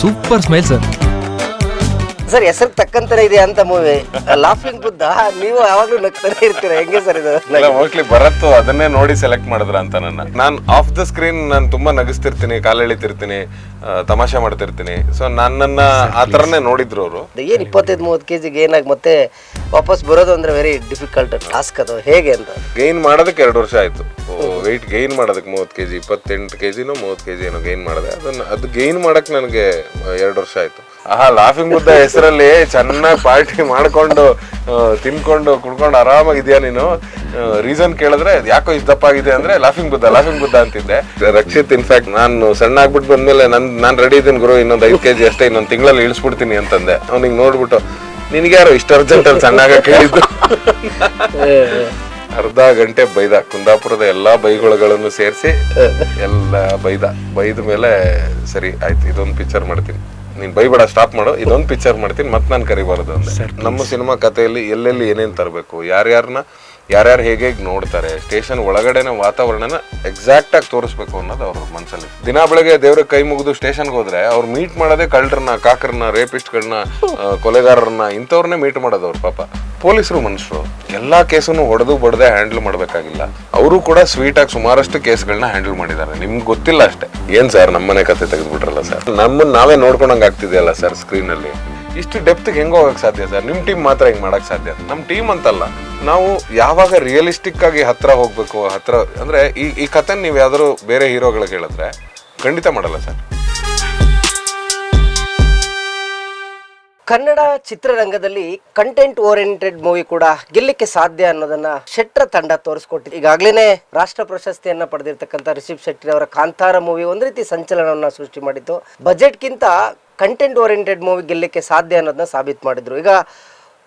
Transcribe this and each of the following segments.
Super smile sir sir ಹೆಸರು ತಕ್ಕಂತಾನೆ ಇದೆ ಅಂತ ಮೂವಿ ಲಾಫಿಂಗ್ ಬುದ್ಧ ನೀವು ಯಾವಾಗ್ಲೂ ನಗ್ತಾನೆ ಇರ್ತೀರ? ಹೆಂಗೆ ಸರ್ ಇದು? ಇಲ್ಲ ಮೋಸ್ಟ್ಲಿ ಬರತ್ತು ಅದನ್ನೇ ನೋಡಿ ಸೆಲೆಕ್ಟ್ ಮಾಡಿದ್ರ ಅಂತ ನನ್ನ. ನಾನು ಆಫ್ ದ ಸ್ಕ್ರೀನ್ ನಾನು ತುಂಬಾ ನಗಿಸ್ತಿರ್ತೀನಿ ಕಾಲೆಳಿತಿರ್ತೀನಿ ತಮಾಷೆ ಮಾಡ್ತಿರ್ತೀನಿ. ಸೊ ನನ್ನನ್ನ ಆ ಥರನೇ ನೋಡಿದ್ರು ಅವರು. ಏನ್ ಇಪ್ಪತ್ತೈದು ಮೂವತ್ತು ಕೆಜಿಗೆ ಏನಾಗಿ ಮತ್ತೆ ವಾಪಸ್ ಬರೋದು ಅಂದ್ರೆ ವೆರಿ ಡಿಫಿಕಲ್ಟ್ ಟಾಸ್ಕ್ ಅದು. ಹೇಗೆ ಅಂತ? ಗೈನ್ ಮಾಡೋದಕ್ಕೆ ಎರಡು ವರ್ಷ ಆಯ್ತು. ವೆಯ್ಟ್ ಗೈನ್ ಮಾಡೋದಕ್ಕೆ ಮೂವತ್ತು ಕೆಜಿ ಇಪ್ಪತ್ತೆಂಟು ಕೆಜಿನೋ ಮೂವತ್ತು ಕೆಜಿ ಏನೋ ಗೈನ್ ಮಾಡಿದೆ. ಅದನ್ನ ಅದು ಗೈನ್ ಮಾಡೋಕ್ಕೆ ನನಗೆ ಎರಡು ವರ್ಷ ಆಯ್ತು. ಆಹಾ ಲಾಫಿಂಗ್ ಬುದ್ಧ ಹೆಸರಲ್ಲಿ ಚೆನ್ನಾಗಿ ಪಾರ್ಟಿ ಮಾಡ್ಕೊಂಡು ಆ, ತಿನ್ಕೊಂಡು ಕುಡ್ಕೊಂಡು ಆರಾಮಾಗಿದ್ಯಾ ನೀನು? ರೀಸನ್ ಕೇಳಿದ್ರೆ ಯಾಕೋ ಆಗಿದೆ ಅಂದ್ರೆ ಲಾಫಿಂಗ್ ಬುದ್ಧ ಲಾಫಿಂಗ್ ಬುದ್ಧ ಅಂತಿದ್ದೆ. ರಕ್ಷಿತ್ ಇನ್ಫ್ಯಾಕ್ಟ್ ನಾನು ಸಣ್ಣ ಆಗ್ಬಿಟ್ಟು ಬಂದ್ಮೇಲೆ ನನ್ ನಾನು ರೆಡಿ ಇದ್ದೀನಿ ಗುರು ಇನ್ನೊಂದು ಐದು ಕೆಜಿ ಅಷ್ಟೇ ಇನ್ನೊಂದು ತಿಂಗಳಲ್ಲಿ ಇಳಿಸ್ಬಿಡ್ತೀನಿ ಅಂತಂದೆ. ಅವ್ನಿಗೆ ನೋಡ್ಬಿಟ್ಟು ನಿನ್ಗೆ ಯಾರು ಇಷ್ಟು ಅರ್ಜೆಂಟ್ ಅಲ್ಲಿ ಸಣ್ಣಾಗ ಕೇಳಿದ್ದು? ಅರ್ಧ ಗಂಟೆ ಬೈದ ಕುಂದಾಪುರದ ಎಲ್ಲಾ ಬೈಗುಳಗಳನ್ನು ಸೇರಿಸಿ ಎಲ್ಲ ಬೈದ. ಬೈದ ಮೇಲೆ ಸರಿ ಆಯ್ತು ಇದೊಂದು ಪಿಕ್ಚರ್ ಮಾಡ್ತೀನಿ. ನೀನ್ ಬೈಬೇಡ ಸ್ಟಾಪ್ ಮಾಡು. ಇದೊಂದು ಪಿಕ್ಚರ್ ಮಾಡ್ತೀನಿ ಮತ್ತೆ ನಾನು ಕರಿಬಾರದು ಅಂದ್ರೆ ನಮ್ಮ ಸಿನಿಮಾ ಕಥೆಯಲ್ಲಿ ಎಲ್ಲೆಲ್ಲಿ ಏನೇನ್ ತರಬೇಕು ಯಾರ್ಯಾರನ್ನ ಯಾರ್ಯಾರು ಹೇಗೆ ನೋಡ್ತಾರೆ ಸ್ಟೇಷನ್ ಒಳಗಡೆನ ವಾತಾವರಣನ ಎಕ್ಸಾಕ್ಟ್ ಆಗಿ ತೋರಿಸ್ಬೇಕು ಅನ್ನೋದು ಅವ್ರ ಮನಸ್ಸಲ್ಲಿ ದಿನ ಬೆಳಗ್ಗೆ ದೇವ್ರ ಕೈ ಮುಗಿದು ಸ್ಟೇಷನ್ಗೆ ಹೋದ್ರೆ ಅವ್ರು ಮೀಟ್ ಮಾಡೋದೇ ಕಳ್ಳರನ್ನ, ಕಾಕರನ್ನ ರೇಪಿಸ್ಟ್ಗಳನ್ನ ಕೊಲೆಗಾರರನ್ನ ಇಂಥವ್ರನ್ನೇ ಮೀಟ್ ಮಾಡೋದು ಅವ್ರ ಪಾಪ. ಪೊಲೀಸರು ಮನುಷ್ಯರು, ಎಲ್ಲಾ ಕೇಸನ್ನು ಹೊಡೆದು ಬಡದೆ ಹ್ಯಾಂಡಲ್ ಮಾಡಬೇಕಾಗಿಲ್ಲ. ಅವರು ಕೂಡ ಸ್ವೀಟ್ ಆಗಿ ಸುಮಾರಷ್ಟು ಕೇಸ್ಗಳನ್ನ ಹ್ಯಾಂಡಲ್ ಮಾಡಿದ್ದಾರೆ. ನಿಮ್ಗೆ ಗೊತ್ತಿಲ್ಲ ಅಷ್ಟೇ. ಏನ್ ಸರ್ ನಮ್ಮನೆ ಕತೆ ತೆಗೆದ್ಬಿಟ್ರಲ್ಲ ಸರ್ ನಮ್ಮನ್ನ ನಾವೇ ನೋಡ್ಕೊಂಡಂಗೆ ಆಗ್ತಿದೆಯಲ್ಲ ಸರ್ ಸ್ಕ್ರೀನ್ ಅಲ್ಲಿ? ಇಷ್ಟು ಡೆಪ್ತ್ಗೆ ಹೆಂಗ್ ಹೋಗಕ್ ಸಾಧ್ಯ ಸರ್ ನಿಮ್ಮ ಟೀಮ್ ಮಾತ್ರ ಹೆಂಗ್ ಮಾಡಕ್ ಸಾಧ್ಯ? ನಮ್ಮ ಟೀಮ್ ಅಂತಲ್ಲ. ನಾವು ಯಾವಾಗ ರಿಯಲಿಸ್ಟಿಕ್ ಆಗಿ ಹತ್ರ ಹೋಗ್ಬೇಕು, ಹತ್ರ, ಅಂದ್ರೆ ಈ ಈ ಕಥೆ ನೀವು ಯಾವ್ದಾದ್ರು ಬೇರೆ ಹೀರೋಗಳಿಗೆ ಹೇಳಿದ್ರೆ ಖಂಡಿತ ಮಾಡಲ್ಲ ಸರ್. ಕನ್ನಡ ಚಿತ್ರರಂಗದಲ್ಲಿ ಕಂಟೆಂಟ್ ಓರಿಯೆಂಟೆಡ್ ಮೂವಿ ಕೂಡ ಗೆಲ್ಲಕ್ಕೆ ಸಾಧ್ಯ ಅನ್ನೋದನ್ನ ಶೆಟ್ರ ತಂಡ ತೋರಿಸ್ಕೊಟ್ಟಿದೆ. ಈಗಾಗಲೇ ರಾಷ್ಟ್ರ ಪ್ರಶಸ್ತಿಯನ್ನ ಪಡೆದಿರ್ತಕ್ಕಂಥ ರಿಷಬ್ ಶೆಟ್ಟಿ ಅವರ ಕಾಂತಾರ ಮೂವಿ ಒಂದು ರೀತಿ ಸಂಚಲನವನ್ನ ಸೃಷ್ಟಿ ಮಾಡಿತ್ತು ಬಜೆಟ್ಗಿಂತ ಕಂಟೆಂಟ್ ಓರಿಯೆಂಟೆಡ್ ಮೂವಿ ಗೆಲ್ಲಕ್ಕೆ ಸಾಧ್ಯ ಅನ್ನೋದನ್ನ ಸಾಬೀತು ಮಾಡಿದ್ರು. ಈಗ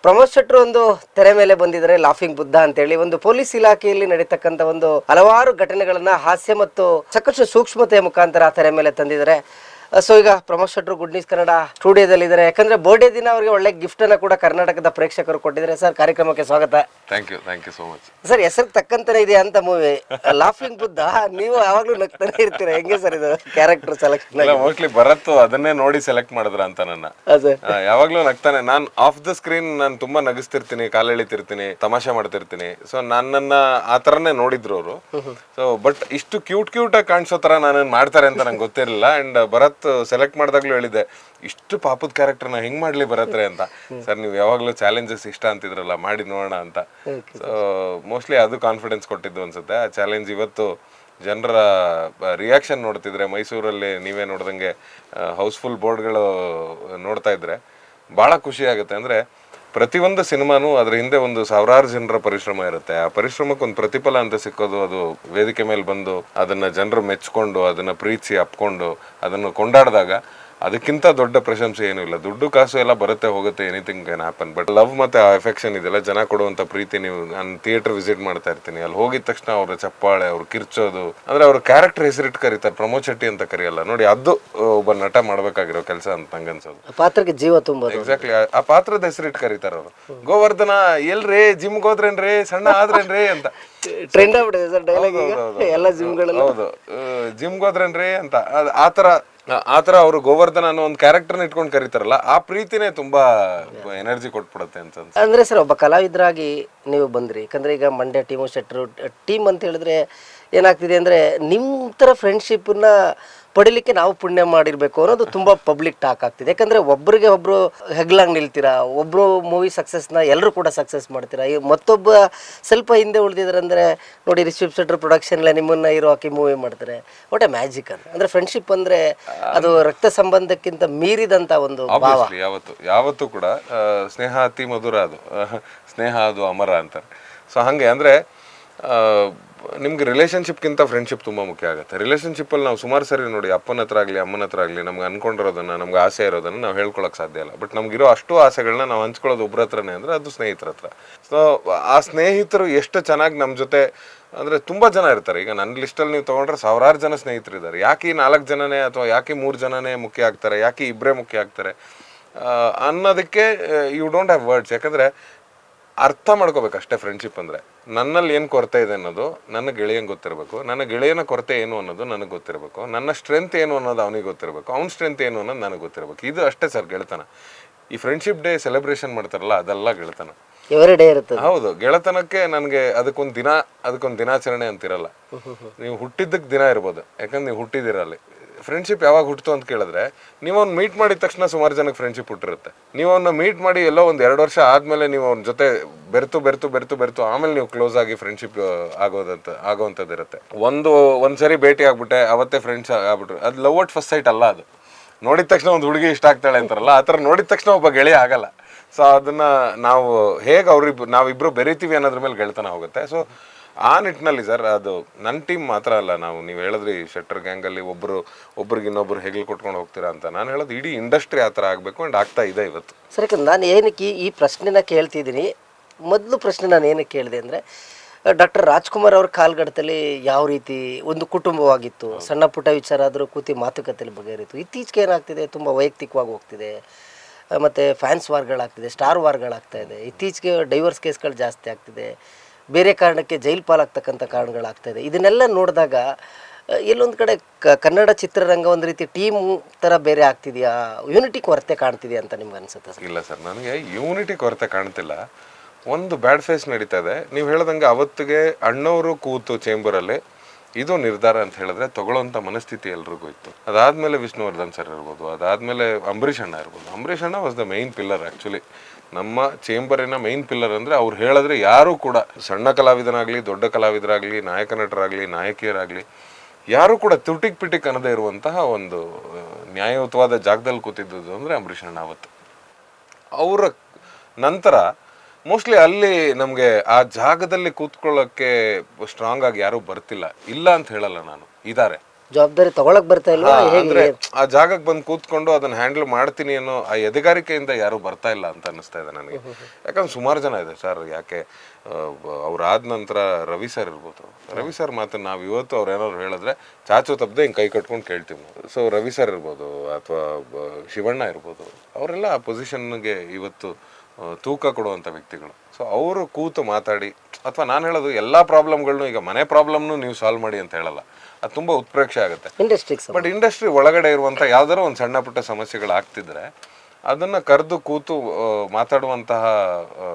ಪ್ರಮೋದ್ ಶೆಟ್ರು ಒಂದು ತೆರೆ ಮೇಲೆ ಬಂದಿದ್ದಾರೆ ಲಾಫಿಂಗ್ ಬುದ್ಧ ಅಂತೇಳಿ ಒಂದು ಪೊಲೀಸ್ ಇಲಾಖೆಯಲ್ಲಿ ನಡೀತಕ್ಕಂಥ ಒಂದು ಹಲವಾರು ಘಟನೆಗಳನ್ನ ಹಾಸ್ಯ ಮತ್ತು ಸಾಕಷ್ಟು ಸೂಕ್ಷ್ಮತೆಯ ಮುಖಾಂತರ ತೆರೆ ಮೇಲೆ ತಂದಿದ್ದಾರೆ. ಸೊ ಈಗ ಪ್ರಮೋದ್ ಶೆಟ್ರು ಗುಡ್ ನ್ಯೂಸ್ ಕನ್ನಡ ಸ್ಟುಡಿಯೋದಲ್ಲಿ ಇದ್ದಾರೆ ಯಾಕಂದ್ರೆ ಬರ್ಡೇ ದಿನ ಅವರಿಗೆ ಒಳ್ಳೆ ಗಿಫ್ಟ್ ಅನ್ನ ಕೂಡ ಕರ್ನಾಟಕದ ಪ್ರೇಕ್ಷಕರು ಕೊಟ್ಟಿದ್ದಾರೆ. ಸರ್ ಕಾರ್ಯಕ್ರಮಕ್ಕೆ ಸ್ವಾಗತ. Thank you thank you so much sir ಹೆಸರು ತಕ್ಕಂತಾನೆ ಇದೆ ಅಂತ ಮೂವಿ ಲಾಫಿಂಗ್ ಬುದ್ಧ ನೀವು ಯಾವಾಗ್ಲೂ ನಗ್ತಾನೆ ಇರ್ತೀರ? ಹೆಂಗೆ ಸರ್ ಇದು ಕ್ಯಾರೆಕ್ಟರ್ ಸೆಲೆಕ್ಷನ್ ಮೋಸ್ಟ್ಲಿ ಬರತ್ತು ಅದನ್ನೇ ನೋಡಿ ಸೆಲೆಕ್ಟ್ ಮಾಡಿದ್ರ ಅಂತ ನನ್ನ. ಯಾವಾಗ್ಲೂ ನಗ್ತಾನೆ. ನಾನ್ ಆಫ್ ದ ಸ್ಕ್ರೀನ್ ನಾನು ತುಂಬಾ ನಗಿಸ್ತಿರ್ತೀನಿ ಕಾಲೆಳಿತಿರ್ತೀನಿ ತಮಾಷೆ ಮಾಡ್ತಿರ್ತೀನಿ. ಸೊ ನನ್ನನ್ನ ಆ ತರನೇ ನೋಡಿದ್ರು ಅವರು. ಸೊ ಬಟ್ ಇಷ್ಟು ಕ್ಯೂಟ್ ಕ್ಯೂಟ್ ಆಗಿ ಕಾಣಿಸೋ ತರ ನಾನು ಮಾಡ್ತಾರೆ ಅಂತ ನಂಗೆ ಗೊತ್ತಿರಲಿಲ್ಲ. ಅಂಡ್ ಭರತ್ ಸೆಲೆಕ್ಟ್ ಮಾಡಿದಾಗ್ಲೂ ಹೇಳಿದ್ದೆ ಇಷ್ಟು ಪಾಪದ ಕ್ಯಾರೆಕ್ಟರ್ ನಾ ಹೆಂಗ್ ಮಾಡ್ಲಿ ಬರತ್ರೆ ಅಂತ. ಸರ್ ನೀವು ಯಾವಾಗ್ಲೂ ಚಾಲೆಂಜಸ್ ಇಷ್ಟ ಅಂತಿದ್ರಲ್ಲ ಮಾಡಿ ನೋಡೋಣ ಅಂತ. ಸೊ ಮೋಸ್ಟ್ಲಿ ಅದು ಕಾನ್ಫಿಡೆನ್ಸ್ ಕೊಟ್ಟಿದ್ದು ಅನ್ಸುತ್ತೆ. ಆ ಚಾಲೆಂಜ್ ಇವತ್ತು ಜನರ ರಿಯಾಕ್ಷನ್ ನೋಡ್ತಿದ್ರೆ ಮೈಸೂರಲ್ಲಿ ನೀವೇ ನೋಡ್ದಂಗೆ ಹೌಸ್ಫುಲ್ ಬೋರ್ಡ್ಗಳು ನೋಡ್ತಾ ಇದ್ರೆ ಭಾಳ ಖುಷಿ ಆಗುತ್ತೆ. ಅಂದರೆ ಪ್ರತಿಯೊಂದು ಸಿನಿಮಾನು ಅದ್ರ ಹಿಂದೆ ಒಂದು ಸಾವಿರಾರು ಜನರ ಪರಿಶ್ರಮ ಇರುತ್ತೆ. ಆ ಪರಿಶ್ರಮಕ್ಕೆ ಒಂದು ಪ್ರತಿಫಲ ಅಂತ ಸಿಕ್ಕೋದು ಅದು ವೇದಿಕೆ ಮೇಲೆ ಬಂದು ಅದನ್ನ ಜನರು ಮೆಚ್ಕೊಂಡು, ಅದನ್ನ ಪ್ರೀತಿಸಿ ಅಪ್ಕೊಂಡು, ಅದನ್ನು ಕೊಂಡಾಡಿದಾಗ ಅದಕ್ಕಿಂತ ದೊಡ್ಡ ಪ್ರಶಂಸೆ ಏನೂ ಇಲ್ಲ. ದುಡ್ಡು ಕಾಸು ಎಲ್ಲ ಬರುತ್ತೆ ಹೋಗುತ್ತೆ anything can happen but love ಮತ್ತೆ ಆ ಎಫೆಕ್ಷನ್ ಇದೆಲ್ಲ ಜನ ಕೊಡುವಂತ ಪ್ರೀತಿ ನೀವು ನಾನು ಥಿಯೇಟರ್ ವಿಸಿಟ್ ಮಾಡ್ತಾ ಇರ್ತೀನಿ. ಅಲ್ಲಿ ಹೋಗಿದ ತಕ್ಷಣ ಅವ್ರ ಚಪ್ಪಾಳೆ ಅವ್ರು ಕಿರ್ಚೋದು ಅಂದ್ರೆ ಅವ್ರ ಕ್ಯಾರೆಕ್ಟರ್ ಹೆಸರಿಟ್ಟು ಕರೀತಾರೆ ಪ್ರಮೋದ್ ಶೆಟ್ಟಿ ಅಂತ ಕರೆಯಲ್ಲ. ನೋಡಿ ಅದು ಒಬ್ಬ ನಟ ಮಾಡ್ಬೇಕಾಗಿರೋ ಕೆಲಸ ಅಂತ ನಂಗನ್ಸೋದು ಪಾತ್ರಕ್ಕೆ ಜೀವ ತುಂಬ ಎಕ್ಸಾಕ್ಟ್ಲಿ ಆ ಪಾತ್ರದ ಹೆಸರಿಟ್ಟು ಕರೀತಾರ ಅವರು. ಗೋವರ್ಧನ ಎಲ್ರಿ ಜಿಮ್ಗೆ ಹೋದ್ರೇನ್ರಿ ಸಣ್ಣ ಆದ್ರೇನ್ರಿ ಅಂತ. ಟ್ರೆಂಡ್ ಆಗ್ಬಿಟ್ಟಿದೆ ಸರ್ ಡೈಲಾಗ್ ಎಲ್ಲ ಜಿಮ್ಗಳಲ್ಲಿ ಹೌದು ಜಿಮ್ಗೆ ಹೋದ್ರೇನ್ರಿ ಅಂತ. ಅದ್ ಆತರ ಥರ ಅವರು ಗೋವರ್ಧನ ಅನ್ನೋ ಒಂದು ಕ್ಯಾರೆಕ್ಟರ್ನ ಇಟ್ಕೊಂಡು ಕರೀತಾರಲ್ಲ, ಆ ಪ್ರೀತಿನೇ ತುಂಬಾ ಎನರ್ಜಿ ಕೊಟ್ಬಿಡುತ್ತೆ ಅಂತ ಅನ್ಸುತ್ತೆ. ಅಂದ್ರೆ ಸರ್, ಒಬ್ಬ ಕಲಾವಿದರಾಗಿ ನೀವು ಬಂದ್ರಿ, ಯಾಕಂದ್ರೆ ಈಗ ಮಂಡ್ಯ ಟೀಮು ಶೆಟ್ರು ಟೀಮ್ ಅಂತ ಹೇಳಿದ್ರೆ ಏನಾಗ್ತಿದೆ ಅಂದ್ರೆ ನಿಮ್ಮ ಥರ ಫ್ರೆಂಡ್ಶಿಪ್ಪನ್ನ ಪಡಿಲಿಕ್ಕೆ ನಾವು ಪುಣ್ಯ ಮಾಡಿರ್ಬೇಕು ಅನ್ನೋದು ತುಂಬಾ ಪಬ್ಲಿಕ್ ಟಾಕ್ ಆಗ್ತಿದೆ. ಯಾಕಂದ್ರೆ ಒಬ್ಬರಿಗೆ ಒಬ್ರು ಹೆಗ್ಲಾಗ್ ನಿಲ್ತೀರಾ? ಒಬ್ರು ಮೂವಿ ಸಕ್ಸಸ್ನ ಎಲ್ಲರೂ ಕೂಡ ಸಕ್ಸಸ್ ಮಾಡ್ತೀರಾ? ಈ ಮತ್ತೊಬ್ಬ ಸ್ವಲ್ಪ ಹಿಂದೆ ಉಳಿದಿದ್ದಾರೆ ಅಂದ್ರೆ ನೋಡಿ ರಿಷಬ್ ಶೆಟ್ರ್ ಪ್ರೊಡಕ್ಷನ್ ನಿಮ್ಮನ್ನ ಹೀರೋ ಹಾಕಿ ಮೂವಿ ಮಾಡ್ತಾರೆ. ಒಟ್ಟೆ ಮ್ಯಾಜಿಕ್ ಅಂತ ಅಂದ್ರೆ ಫ್ರೆಂಡ್ಶಿಪ್ ಅಂದ್ರೆ ಅದು ರಕ್ತ ಸಂಬಂಧಕ್ಕಿಂತ ಮೀರಿದಂತ ಒಂದು ಭಾವ. ಯಾವತ್ತು ಯಾವತ್ತು ಕೂಡ ಸ್ನೇಹ ಅತಿ ಮಧುರ ಅದು. ಸ್ನೇಹ ಅದು ಅಮರ ಅಂತಾರೆ. ಸೊ ಹಾಗೆ ಅಂದ್ರೆ ನಿಮ್ಗೆ ರಿಲೇಶನ್ಶಿಪ್ಗಿಂತ ಫ್ರೆಂಡ್ಶಿಪ್ ತುಂಬ ಮುಖ್ಯ ಆಗುತ್ತೆ. ರಿಲೇಶನ್ಶಿಪ್ಪಲ್ಲಿ ನಾವು ಸುಮಾರು ಸರಿ ನೋಡಿ ಅಪ್ಪನ ಹತ್ರ ಆಗಲಿ, ಅಮ್ಮನ ಹತ್ರ ಆಗಲಿ, ನಮ್ಗೆ ಅನ್ಕೊಂಡಿರೋದನ್ನ, ನಮ್ಗೆ ಆಸೆ ಇರೋದನ್ನು ನಾವು ಹೇಳ್ಕೊಳಕ್ಕೆ ಸಾಧ್ಯ ಇಲ್ಲ. ಬಟ್ ನಮಗಿರೋ ಅಷ್ಟು ಆಸೆಗಳನ್ನ ನಾವು ಹಂಚ್ಕೊಳ್ಳೋದು ಒಬ್ಬರ ಹತ್ರನೇ ಅಂದರೆ ಅದು ಸ್ನೇಹಿತರ ಹತ್ರ. ಸೊ ಆ ಸ್ನೇಹಿತರು ಎಷ್ಟು ಚೆನ್ನಾಗಿ ನಮ್ಮ ಜೊತೆ ಅಂದರೆ ತುಂಬ ಜನ ಇರ್ತಾರೆ. ಈಗ ನನ್ನ ಲಿಸ್ಟಲ್ಲಿ ನೀವು ತೊಗೊಂಡ್ರೆ ಸಾವಿರಾರು ಜನ ಸ್ನೇಹಿತರು ಇದ್ದಾರೆ ಯಾಕೆ ಈ ನಾಲ್ಕು ಜನನೇ ಅಥವಾ ಯಾಕೆ ಮೂರು ಜನನೇ ಮುಖ್ಯ ಆಗ್ತಾರೆ? ಯಾಕೆ ಇಬ್ಬರೇ ಮುಖ್ಯ ಆಗ್ತಾರೆ? ಅನ್ನೋದಕ್ಕೆ ಯು ಡೋಂಟ್ ಹ್ಯಾವ್ ವರ್ಡ್ಸ್ ಯಾಕಂದರೆ ಅರ್ಥ ಮಾಡ್ಕೋಬೇಕು ಅಷ್ಟೇ ಫ್ರೆಂಡ್ಶಿಪ್ ಅಂದ್ರೆ. ನನ್ನಲ್ಲಿ ಏನು ಕೊರತೆ ಇದೆ ಅನ್ನೋದು ನನ್ನ ಗೆಳೆಯಂಗೆ ಗೊತ್ತಿರಬೇಕು. ನನ್ನ ಗೆಳೆಯನ ಕೊರತೆ ಏನು ಅನ್ನೋದು ನನಗೆ ಗೊತ್ತಿರಬೇಕು. ನನ್ನ ಸ್ಟ್ರೆಂತ್ ಏನು ಅನ್ನೋದು ಅವನಿಗೆ ಗೊತ್ತಿರಬೇಕು. ಅವ್ನ ಸ್ಟ್ರೆಂತ್ ಏನು ಅನ್ನೋದು ನನಗೆ ಗೊತ್ತಿರಬೇಕು. ಇದು ಅಷ್ಟೇ ಸರ್ ಗೆಳೆತನ. ಈ ಫ್ರೆಂಡ್ಶಿಪ್ ಡೇ ಸೆಲೆಬ್ರೇಷನ್ ಮಾಡ್ತಾರಲ್ಲ ಅದೆಲ್ಲ ಗೆಳೆತನ. ಡೇ ಹೌದು ಗೆಳೆತನಕ್ಕೆ ನನಗೆ ಅದಕ್ಕೊಂದು ದಿನ ಅದಕ್ಕೊಂದು ದಿನಾಚರಣೆ ಅಂತಿರಲ್ಲ. ನೀವು ಹುಟ್ಟಿದ್ದಕ್ಕೆ ದಿನ ಇರ್ಬೋದು. ಯಾಕಂದ್ರೆ ನೀವು ಹುಟ್ಟಿದಿರ ಅಲ್ಲಿ. ಫ್ರೆಂಡ್ಶಿಪ್ ಯಾವಾಗ ಹುಟ್ಟಿತು ಅಂತ ಕೇಳಿದ್ರೆ ನೀವು ಅವ್ನು ಮೀಟ್ ಮಾಡಿದ ತಕ್ಷಣ ಸುಮಾರು ಜನಕ್ಕೆ ಫ್ರೆಂಡ್ಶಿಪ್ ಹುಟ್ಟಿರುತ್ತೆ. ನೀವು ಅವನ್ನ ಮೀಟ್ ಮಾಡಿ ಎಲ್ಲೋ ಒಂದು ಎರಡು ವರ್ಷ ಆದಮೇಲೆ ನೀವು ಅವ್ನ ಜೊತೆ ಬೆರೆತು ಬೆರೆತು ಬೆರೆತು ಬೆರೆತು ಆಮೇಲೆ ನೀವು ಕ್ಲೋಸ್ ಆಗಿ ಫ್ರೆಂಡ್ಶಿಪ್ ಆಗೋದಂತ ಆಗೋವಂಥದ್ದು ಇರುತ್ತೆ. ಒಂದು ಸರಿ ಭೇಟಿ ಆಗ್ಬಿಟ್ಟೆ, ಅವತ್ತೇ ಫ್ರೆಂಡ್ಸ್ ಆಗ್ಬಿಟ್ರು. ಅದು ಲವ್ ಅಟ್ ಫಸ್ಟ್ ಸೈಟ್ ಅಲ್ಲ ಅದು. ನೋಡಿದ ತಕ್ಷಣ ಒಂದು ಹುಡುಗಿ ಇಷ್ಟ ಆಗ್ತಾಳೆ ಅಂತಾರಲ್ಲ, ಆ ಥರ ನೋಡಿದ ತಕ್ಷಣ ಒಬ್ಬ ಗೆಳೆ ಆಗಲ್ಲ. ಸೊ ಅದನ್ನ ನಾವು ಹೇಗೆ ಅವ್ರಿಬ್ ನಾವಿಬ್ಬರು ಬೆರಿತೀವಿ ಅನ್ನೋದ್ರ ಮೇಲೆ ಗೆಳೆತನ ಹೋಗುತ್ತೆ. ಸೊ ಆ ನಿಟ್ಟಿನಲ್ಲಿ ಸರ್ ಅದು ನನ್ನ ಟೀಮ್ ಮಾತ್ರ ಅಲ್ಲ ನಾವು ನೀವು ಹೇಳಿದ್ರಿ ಶೆಟ್ಟರ್ ಗ್ಯಾಂಗಲ್ಲಿ ಒಬ್ಬರು ಒಬ್ರಿಗೆ ಇನ್ನೊಬ್ರು ಹೆಗಲು ಕೊಟ್ಕೊಂಡು ಹೋಗ್ತೀರಾ ಅಂತ. ನಾನು ಹೇಳೋದು ಇಡೀ ಇಂಡಸ್ಟ್ರಿ ಆ ಥರ ಆಗಬೇಕು ಆ್ಯಂಡ್ ಆಗ್ತಾ ಇದೆ ಇವತ್ತು. ಸರ್ ನಾನು ಏನಕ್ಕೆ ಈ- ಪ್ರಶ್ನೆನ ಕೇಳ್ತಿದ್ದೀನಿ ಮೊದಲು ಪ್ರಶ್ನೆ ನಾನು ಏನಕ್ಕೆ ಕೇಳಿದೆ ಅಂದರೆ ಡಾಕ್ಟರ್ ರಾಜ್ಕುಮಾರ್ ಅವ್ರ ಕಾಲ್ಗಡದಲ್ಲಿ ಯಾವ ರೀತಿ ಒಂದು ಕುಟುಂಬವಾಗಿತ್ತು ಸಣ್ಣ ಪುಟ್ಟ ವಿಚಾರ ಆದರೂ ಕೂತಿ ಮಾತುಕತೆಯಲ್ಲಿ ಬಗೆಹರಿತು. ಇತ್ತೀಚೆಗೆ ಏನಾಗ್ತಿದೆ ತುಂಬ ವೈಯಕ್ತಿಕವಾಗಿ ಹೋಗ್ತಿದೆ ಮತ್ತು ಮತ್ತೆ ಫ್ಯಾನ್ಸ್ ವಾರ್ಗಳಾಗ್ತಿದೆ ಸ್ಟಾರ್ ವಾರ್ಗಳಾಗ್ತಾ ಇದೆ. ಇತ್ತೀಚೆಗೆ ಡೈವರ್ಸ್ ಕೇಸ್ಗಳು ಜಾಸ್ತಿ ಆಗ್ತಿದೆ. ಬೇರೆ ಕಾರಣಕ್ಕೆ ಜೈಲ್ ಪಾಲಾಗ್ತಕ್ಕಂಥ ಕಾರಣಗಳಾಗ್ತಾ ಇದೆ. ಇದನ್ನೆಲ್ಲ ನೋಡಿದಾಗ ಎಲ್ಲೊಂದು ಕಡೆ ಕನ್ನಡ ಚಿತ್ರರಂಗ ಒಂದು ರೀತಿ ಟೀಮ್ ಥರ ಬೇರೆ ಆಗ್ತಿದೆಯಾ? ಯೂನಿಟಿ ಕೊರತೆ ಕಾಣ್ತಿದೆಯಾ ಅಂತ ನಿಮ್ಗೆ ಅನ್ಸುತ್ತೆ ಸರ್? ಇಲ್ಲ ಸರ್, ನನಗೆ ಯೂನಿಟಿ ಕೊರತೆ ಕಾಣ್ತಿಲ್ಲ. ಒಂದು ಬ್ಯಾಡ್ ಫೇಸ್ ನಡೀತಾ ಇದೆ. ನೀವು ಹೇಳ್ದಂಗೆ ಅವತ್ತಿಗೆ ಅಣ್ಣವರು ಕೂತು ಚೇಂಬರಲ್ಲಿ ಇದು ನಿರ್ಧಾರ ಅಂತ ಹೇಳಿದ್ರೆ ತಗೊಳ್ಳೋಂಥ ಮನಸ್ಥಿತಿ ಎಲ್ರಿಗೂ ಇತ್ತು. ಅದಾದಮೇಲೆ ವಿಷ್ಣುವರ್ಧನ್ ಸರ್ ಇರ್ಬೋದು, ಅದಾದಮೇಲೆ ಅಂಬರೀಷ್ ಅಣ್ಣ ಇರ್ಬೋದು. ಅಂಬರೀಷ್ ಅಣ್ಣ was the main pillar actually ನಮ್ಮ ಚೇಂಬರಿನ ಮೈನ್ ಪಿಲ್ಲರ್ ಅಂದ್ರೆ ಅವ್ರು ಹೇಳಿದ್ರೆ ಯಾರು ಕೂಡ ಸಣ್ಣ ಕಲಾವಿದನಾಗ್ಲಿ, ದೊಡ್ಡ ಕಲಾವಿದರಾಗಲಿ, ನಾಯಕ ನಟರಾಗ್ಲಿ, ನಾಯಕಿಯರಾಗಲಿ, ಯಾರು ಕೂಡ ತುಟಿಕ್ ಪಿಟಿಕ್ ಅನ್ನದೇ ಇರುವಂತಹ ಒಂದು ನ್ಯಾಯಯುತವಾದ ಜಾಗದಲ್ಲಿ ಕೂತಿದ್ದದ್ದು ಅಂದ್ರೆ ಅಂಬರೀಷ್ ಅಣ್ಣ ಅವತ್ತು ಅವರ ನಂತರ ಮೋಸ್ಟ್ಲಿ ಅಲ್ಲಿ ನಮಗೆ ಆ ಜಾಗದಲ್ಲಿ ಕೂತ್ಕೊಳ್ಳೋಕ್ಕೆ ಸ್ಟ್ರಾಂಗ್ ಆಗಿ ಯಾರೂ ಬರ್ತಿಲ್ಲ. ಇಲ್ಲ ಅಂತ ಹೇಳಲ್ಲ ನಾನು. ಇದ್ದಾರೆ ಜವಾಬ್ದಾರಿ ತಗೊಳಕ್ ಬರ್ತಾ ಇಲ್ವಾ? ಹೇಗೆ? ಅಂದ್ರೆ ಆ ಜಾಗಕ್ಕೆ ಬಂದು ಕೂತ್ಕೊಂಡು ಅದನ್ನ ಹ್ಯಾಂಡಲ್ ಮಾಡ್ತೀನಿ ಅನ್ನೋ ಆ ಎದೆಗಾರಿಕೆಯಿಂದ ಯಾರು ಬರ್ತಾ ಇಲ್ಲ ಅಂತ ಅನಿಸ್ತಾ ಇದೆ ನನಗೆ. ಯಾಕಂದ್ರೆ ಸುಮಾರು ಜನ ಇದೆ ಸರ್ ಯಾಕೆ ಅವ್ರಾದ ನಂತರ ರವಿ ಸರ್ ಇರ್ಬೋದು. ರವಿ ಸರ್ ಮಾತ್ರ ನಾವು ಇವತ್ತು ಅವ್ರು ಏನಾದ್ರು ಹೇಳಿದ್ರೆ ಚಾಚು ತಪ್ಪದೆ ಹಿಂಗೆ ಕೈ ಕಟ್ಕೊಂಡು ಕೇಳ್ತೀವಿ ಸೊ ರವಿ ಸರ್ ಇರ್ಬೋದು ಅಥವಾ ಶಿವಣ್ಣ ಇರ್ಬೋದು ಅವರೆಲ್ಲ ಆ ಪೊಸಿಷನ್ಗೆ ಇವತ್ತು ಆ, ತೂಕ ಕೊಡುವಂಥ ವ್ಯಕ್ತಿಗಳು. ಸೊ ಅವರು ಕೂತು ಮಾತಾಡಿ ಅಥವಾ ನಾನು ಹೇಳೋದು ಎಲ್ಲ ಪ್ರಾಬ್ಲಮ್ಗಳನ್ನೂ ಈಗ ಮನೆ ಪ್ರಾಬ್ಲಮ್ನು ನೀವು ಸಾಲ್ವ್ ಮಾಡಿ ಅಂತ ಹೇಳಲ್ಲ. ಅದು ತುಂಬ ಉತ್ಪ್ರೇಕ್ಷೆ ಆಗುತ್ತೆ. ಬಟ್ ಇಂಡಸ್ಟ್ರಿ ಒಳಗಡೆ ಇರುವಂತ ಯಾವ್ದಾರ ಒಂದು ಸಣ್ಣ ಪುಟ್ಟ ಸಮಸ್ಯೆಗಳು ಆಗ್ತಿದ್ರೆ ಅದನ್ನ ಕರೆದು ಕೂತು ಆ, ಮಾತಾಡುವಂತಹ ಆ,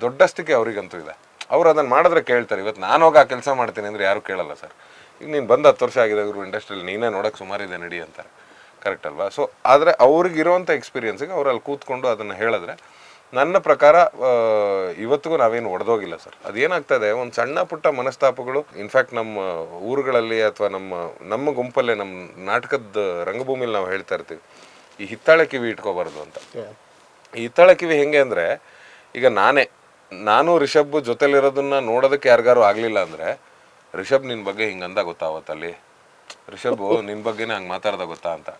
ದೊಡ್ಡಸ್ತಿಕೆ ಅವರಿಗಂತೂ ಇದೆ. ಅವ್ರು ಅದನ್ನ ಮಾಡಿದ್ರೆ ಕೇಳ್ತಾರೆ ಇವತ್ತು ನಾನು ಹೋಗಿ ಆ ಕೆಲಸ ಮಾಡ್ತೀನಿ ಅಂದ್ರೆ ಯಾರು ಕೇಳಲ್ಲ ಸರ್. ಈಗ ನೀನು ಬಂದು ಹತ್ತು ವರ್ಷ ಆಗಿದೆ ಇವರು ಇಂಡಸ್ಟ್ರಿಯಲ್ಲಿ ನೀನೇ ನೋಡಕ್ಕೆ ಸುಮಾರಿದೆ ನಡಿ ಅಂತಾರೆ. ಕರೆಕ್ಟ್ ಅಲ್ವಾ? ಸೊ ಆದರೆ ಅವ್ರಿಗೆ ಇರುವಂಥ ಎಕ್ಸ್ಪೀರಿಯನ್ಸಿಗೆ ಅವ್ರು ಅಲ್ಲಿ ಕೂತ್ಕೊಂಡು ಅದನ್ನು ಹೇಳಿದ್ರೆ ನನ್ನ ಪ್ರಕಾರ ಇವತ್ತಿಗೂ ನಾವೇನು ಒಡೆದೋಗಿಲ್ಲ ಸರ್. ಅದೇನಾಗ್ತದೆ ಒಂದು ಸಣ್ಣ ಪುಟ್ಟ ಮನಸ್ತಾಪಗಳು ಇನ್ಫ್ಯಾಕ್ಟ್ ನಮ್ಮ ಊರುಗಳಲ್ಲಿ ಅಥವಾ ನಮ್ಮ ನಮ್ಮ ಗುಂಪಲ್ಲೇ ನಮ್ಮ ನಾಟಕದ ರಂಗಭೂಮಿಲಿ ನಾವು ಹೇಳ್ತಾ ಇರ್ತೀವಿ ಈ ಹಿತ್ತಾಳೆ ಕಿವಿ ಇಟ್ಕೋಬಾರ್ದು ಅಂತ. ಈ ಹಿತ್ತಾಳೆ ಕಿವಿ ಹೆಂಗೆ ಅಂದರೆ ಈಗ ನಾನೇ ನಾನು ರಿಷಬ್ ಜೊತೆಲಿರೋದನ್ನ ನೋಡೋದಕ್ಕೆ ಯಾರಿಗಾರು ಆಗಲಿಲ್ಲ ಅಂದರೆ ರಿಷಬ್ ನಿನ್ನ ಬಗ್ಗೆ ಹಿಂಗಂದ ಗೊತ್ತಾ ಅವತ್ತಲ್ಲಿ ರಿಷಬ್ ನಿನ್ನ ಬಗ್ಗೆನೇ ಹಂಗೆ ಮಾತಾಡ್ದ ಗೊತ್ತಾ ಅಂತ.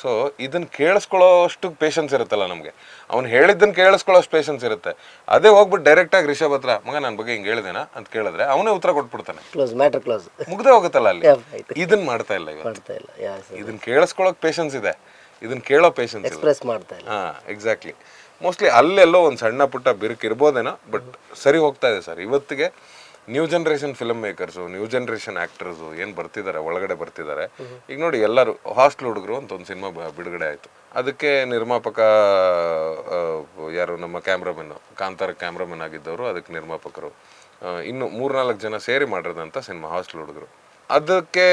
ಸೊ ಇದನ್ನ ಕೇಳಿಸ್ಕೊಳ್ಳೋಷ್ಟು ಪೇಷನ್ಸ್ ಇರುತ್ತಲ್ಲ ನಮಗೆ. ಅವ್ನು ಹೇಳಿದ್ದನ್ನು ಕೇಳಿಸ್ಕೊಳ್ಳೋಷ್ಟು ಪೇಷನ್ಸ್ ಇರುತ್ತೆ. ಅದೇ ಹೋಗ್ಬಿಟ್ಟು ಡೈರೆಕ್ಟಾಗಿ ರಿಷಬ್ ಹತ್ರ ಮಗ ನನ್ನ ಬಗ್ಗೆ ಹಿಂಗೆ ಹೇಳಿದೇನಾ? ಅಂತ ಕೇಳಿದ್ರೆ ಅವನೇ ಉತ್ತರ ಕೊಟ್ಬಿಡ್ತಾನೆ. ಕ್ಲೋಸ್ ಮ್ಯಾಟರ್ ಕ್ಲೋಸ್ ಮುಗ್ದೇ ಹೋಗುತ್ತಲ್ಲ ಅಲ್ಲಿ? ಇದನ್ನು ಮಾಡ್ತಾ ಇಲ್ಲ ಇವತ್ತು. ಮಾಡ್ತಾ ಇಲ್ಲ ಯಾ ಸರ್ ಇದನ್ನ ಕೇಳಿಸ್ಕೊಳ್ಳೋಕೆ ಪೇಷನ್ಸ್ ಇದೆ. ಇದನ್ನ ಕೇಳೋ ಪೇಷನ್ಸ್ ಇಲ್ಲ ಎಕ್ಸ್ಪ್ರೆಸ್ ಮಾಡ್ತಾ ಇಲ್ಲ. ಹಾ ಎಕ್ಸಾಕ್ಟ್ಲಿ ಮೋಸ್ಟ್ಲಿ ಅಲ್ಲೆಲ್ಲೋ ಒಂದು ಸಣ್ಣ ಪುಟ್ಟ ಬಿರುಕು ಇರ್ಬೋದೇನೋ ಬಟ್ ಸರಿ ಹೋಗ್ತಾ ಇದೆ ಸರ್. ಇವತ್ತಿಗೆ new generation film makers new generation actors ಏನು ಬರ್ತಿದ್ದಾರೆ ಒಳಗಡೆ ಬರ್ತಿದ್ದಾರೆ ಈಗ ನೋಡಿ ಎಲ್ಲರೂ ಹಾಸ್ಟ್ಲ್ ಹುಡುಗರು ಅಂತ ಒಂದು ಸಿನಿಮಾ ಬಿಡುಗಡೆ ಆಯಿತು. ಅದಕ್ಕೆ ನಿರ್ಮಾಪಕ ಯಾರು ನಮ್ಮ ಕ್ಯಾಮ್ರಾಮನ್ ಕಾಂತಾರ ಕ್ಯಾಮ್ರಾಮನ್ ಆಗಿದ್ದವರು, ಅದಕ್ಕೆ ನಿರ್ಮಾಪಕರು. ಇನ್ನು ಮೂರ್ನಾಲ್ಕು ಜನ ಸೇರಿ ಮಾಡಿರೋದಂಥ ಸಿನಿಮಾ ಹಾಸ್ಟ್ಲ್ ಹುಡುಗರು. ಅದಕ್ಕೆ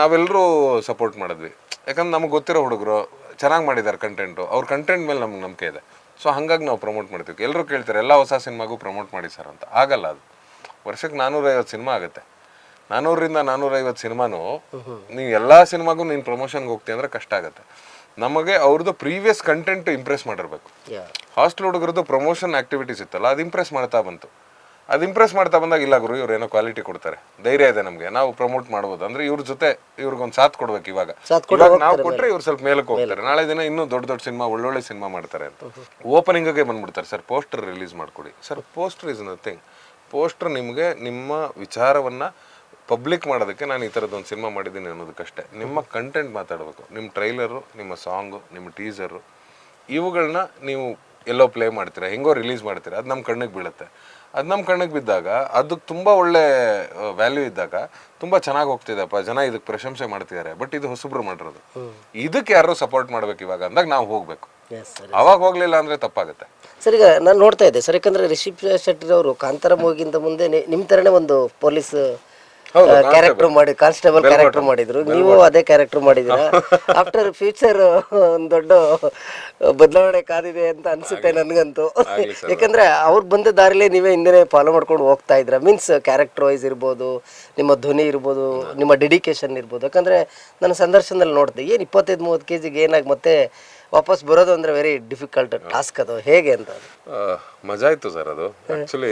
ನಾವೆಲ್ಲರೂ ಸಪೋರ್ಟ್ ಮಾಡಿದ್ವಿ. ಯಾಕಂದ್ರೆ ನಮಗೆ ಗೊತ್ತಿರೋ ಹುಡುಗರು, ಚೆನ್ನಾಗಿ ಮಾಡಿದ್ದಾರೆ ಕಂಟೆಂಟು ಅವ್ರ ಕಂಟೆಂಟ್ ಮೇಲೆ ನಮ್ಗೆ ನಂಬಿಕೆ ಇದೆ. ಸೊ ಹಾಗಾಗಿ ನಾವು ಪ್ರಮೋಟ್ ಮಾಡ್ತೀವಿ. ಎಲ್ಲರೂ ಕೇಳ್ತಾರೆ, ಎಲ್ಲ ಹೊಸ ಸಿನಿಮಾಗೂ ಪ್ರಮೋಟ್ ಮಾಡಿ ಸರ್ ಅಂತ. ಆಗಲ್ಲ ಅದು. ವರ್ಷಕ್ಕೆ ನಾನ್ನೂರೈವತ್ತು ಸಿನಿಮಾ ಆಗುತ್ತೆ. ನಾನ್ನೂರರಿಂದ ನಾನ್ನೂರೈವತ್ತು ಸಿನಿಮಾನು ನೀವು ಎಲ್ಲ ಸಿನಿಮಾಗೂ ನೀನು ಪ್ರಮೋಷನ್ಗೆ ಹೋಗ್ತೀಯ ಅಂದರೆ ಕಷ್ಟ ಆಗುತ್ತೆ. ನಮಗೆ ಅವ್ರದ್ದು ಪ್ರೀವಿಯಸ್ ಕಂಟೆಂಟ್ ಇಂಪ್ರೆಸ್ ಮಾಡಿರ್ಬೇಕು. ಹಾಸ್ಟೆಲ್ ಹುಡುಗರದ್ದು ಪ್ರಮೋಷನ್ ಆಕ್ಟಿವಿಟೀಸ್ ಇತ್ತಲ್ಲ ಅದು ಇಂಪ್ರೆಸ್ ಮಾಡ್ತಾ ಬಂತು. ಅದು ಇಂಪ್ರೆಸ್ ಮಾಡ್ತಾ ಬಂದಾಗ ಇಲ್ಲ ಗುರು ಇವ್ರು ಏನೋ ಕ್ವಾಲಿಟಿ ಕೊಡ್ತಾರೆ ಧೈರ್ಯ ಇದೆ ನಮಗೆ ನಾವು ಪ್ರಮೋಟ್ ಮಾಡ್ಬೋದು. ಅಂದ್ರೆ ಇವ್ರ ಜೊತೆ ಇವ್ರಿಗೊಂದು ಸಾಥ್ ಕೊಡ್ಬೇಕು ಇವಾಗ. ನಾವು ಕೊಟ್ರೆ ಇವ್ರು ಸ್ವಲ್ಪ ಮೇಲಕ್ಕೆ ಹೋಗ್ತಾರೆ. ನಾಳೆ ದಿನ ಇನ್ನೂ ದೊಡ್ಡ ದೊಡ್ಡ ಸಿನಿಮಾ ಒಳ್ಳೊಳ್ಳೆ ಸಿನಿಮಾ ಮಾಡ್ತಾರೆ ಅಂತ. ಓಪನಿಂಗ್ಗೆ ಬಂದ್ಬಿಡ್ತಾರೆ ಸರ್ ಪೋಸ್ಟರ್ ರಿಲೀಸ್ ಮಾಡ್ಕೊಡಿ. Sir poster is nothing poster ನಿಮಗೆ ನಿಮ್ಮ ವಿಚಾರವನ್ನ ಪಬ್ಲಿಕ್ ಮಾಡೋದಕ್ಕೆ ನಾನು ಈ ಥರದ್ದೊಂದು ಸಿನಿಮಾ ಮಾಡಿದ್ದೀನಿ ಅನ್ನೋದಕ್ಕಷ್ಟೇ. ನಿಮ್ಮ ಕಂಟೆಂಟ್ ಮಾತಾಡಬೇಕು. ನಿಮ್ಮ ಟ್ರೈಲರು ನಿಮ್ಮ ಸಾಂಗು ನಿಮ್ಮ ಟೀಸರು ಇವುಗಳನ್ನ ನೀವು ಎಲ್ಲೋ ಪ್ಲೇ ಮಾಡ್ತೀರಾ? ಹೆಂಗೋ ರಿಲೀಸ್ ಮಾಡ್ತೀರಾ? ಅದು ನಮ್ಮ ಕಣ್ಣಿಗೆ ಬೀಳುತ್ತೆ. ಅದು ನಮ್ಮ ಕಣ್ಣಿಗೆ ಬಿದ್ದಾಗ ಅದಕ್ಕೆ ತುಂಬ ಒಳ್ಳೆ ವ್ಯಾಲ್ಯೂ ಇದ್ದಾಗ ತುಂಬ ಚೆನ್ನಾಗಿ ಹೋಗ್ತಿದೆಪ್ಪ ಜನ ಇದಕ್ಕೆ ಪ್ರಶಂಸೆ ಮಾಡ್ತಿದ್ದಾರೆ ಬಟ್ ಇದು ಹೊಸಬ್ರು ಮಾಡಿರೋದು. ಇದಕ್ಕೆ ಯಾರು ಸಪೋರ್ಟ್ ಮಾಡ್ಬೇಕು ಇವಾಗ? ಅಂದಾಗ ನಾವು ಹೋಗ್ಬೇಕು. ಅವಾಗ ಹೋಗ್ಲಿಲ್ಲ ಅಂದ್ರೆ ತಪ್ಪಾಗುತ್ತೆ. ಸರ್ ಈಗ ನಾನು ನೋಡ್ತಾ ಇದ್ದೆ. ಸರ್ ಯಾಕಂದ್ರೆ ರಿಷಿಪ್ ಶೆಟ್ಟಿ ಅವರು ಕಾಂತಾರ ಮೂವಿಗಿಂತ ಮುಂದೆ ನಿ- ನಿಮ್ ತರನೇ ಒಂದು ಪೊಲೀಸ್ ಕ್ಯಾರೆಕ್ಟರ್ ಮಾಡಿ ಕಾನ್ಸ್ಟೇಬಲ್ ಕ್ಯಾರೆಕ್ಟರ್ ಮಾಡಿದ್ರು. ನೀವು ಅದೇ ಕ್ಯಾರೆಕ್ಟರ್ ಮಾಡಿದ್ದೀರಾ? ಆಫ್ಟರ್ ಫ್ಯೂಚರ್ ಒಂದು ದೊಡ್ಡ ಬದಲಾವಣೆ ಕಾದಿದೆ ಅಂತ ಅನ್ಸುತ್ತೆ ನನಗಂತೂ. ಯಾಕಂದ್ರೆ ಅವ್ರು ಬಂದ ದಾರಿಲೇ ನೀವೇ ಹಿಂದೆ ಫಾಲೋ ಮಾಡ್ಕೊಂಡು ಹೋಗ್ತಾ ಇದ್ರ ಮೀನ್ಸ್ ಕ್ಯಾರೆಕ್ಟರ್ ವೈಸ್ ಇರ್ಬೋದು ನಿಮ್ಮ ಧ್ವನಿ ಇರ್ಬೋದು ನಿಮ್ಮ ಡೆಡಿಕೇಶನ್ ಇರ್ಬೋದು. ಯಾಕಂದ್ರೆ ನನ್ನ ಸಂದರ್ಶನದಲ್ಲಿ ನೋಡಿದೆ ಏನು ಇಪ್ಪತ್ತೈದು ಮೂವತ್ತು ಕೆ ಜಿಗೆ ಏನಾಗಿ ಮತ್ತೆ ವಾಪಸ್ ಬರೋದು ಅಂದ್ರೆ ವೆರಿ ಡಿಫಿಕಲ್ಟ್ ಟಾಸ್ಕ್ ಅದು. ಹೇಗೆ ಅಂತ? ಮಜಾ ಇತ್ತು ಸರ್ ಅದು. ಆಕ್ಚುಲಿ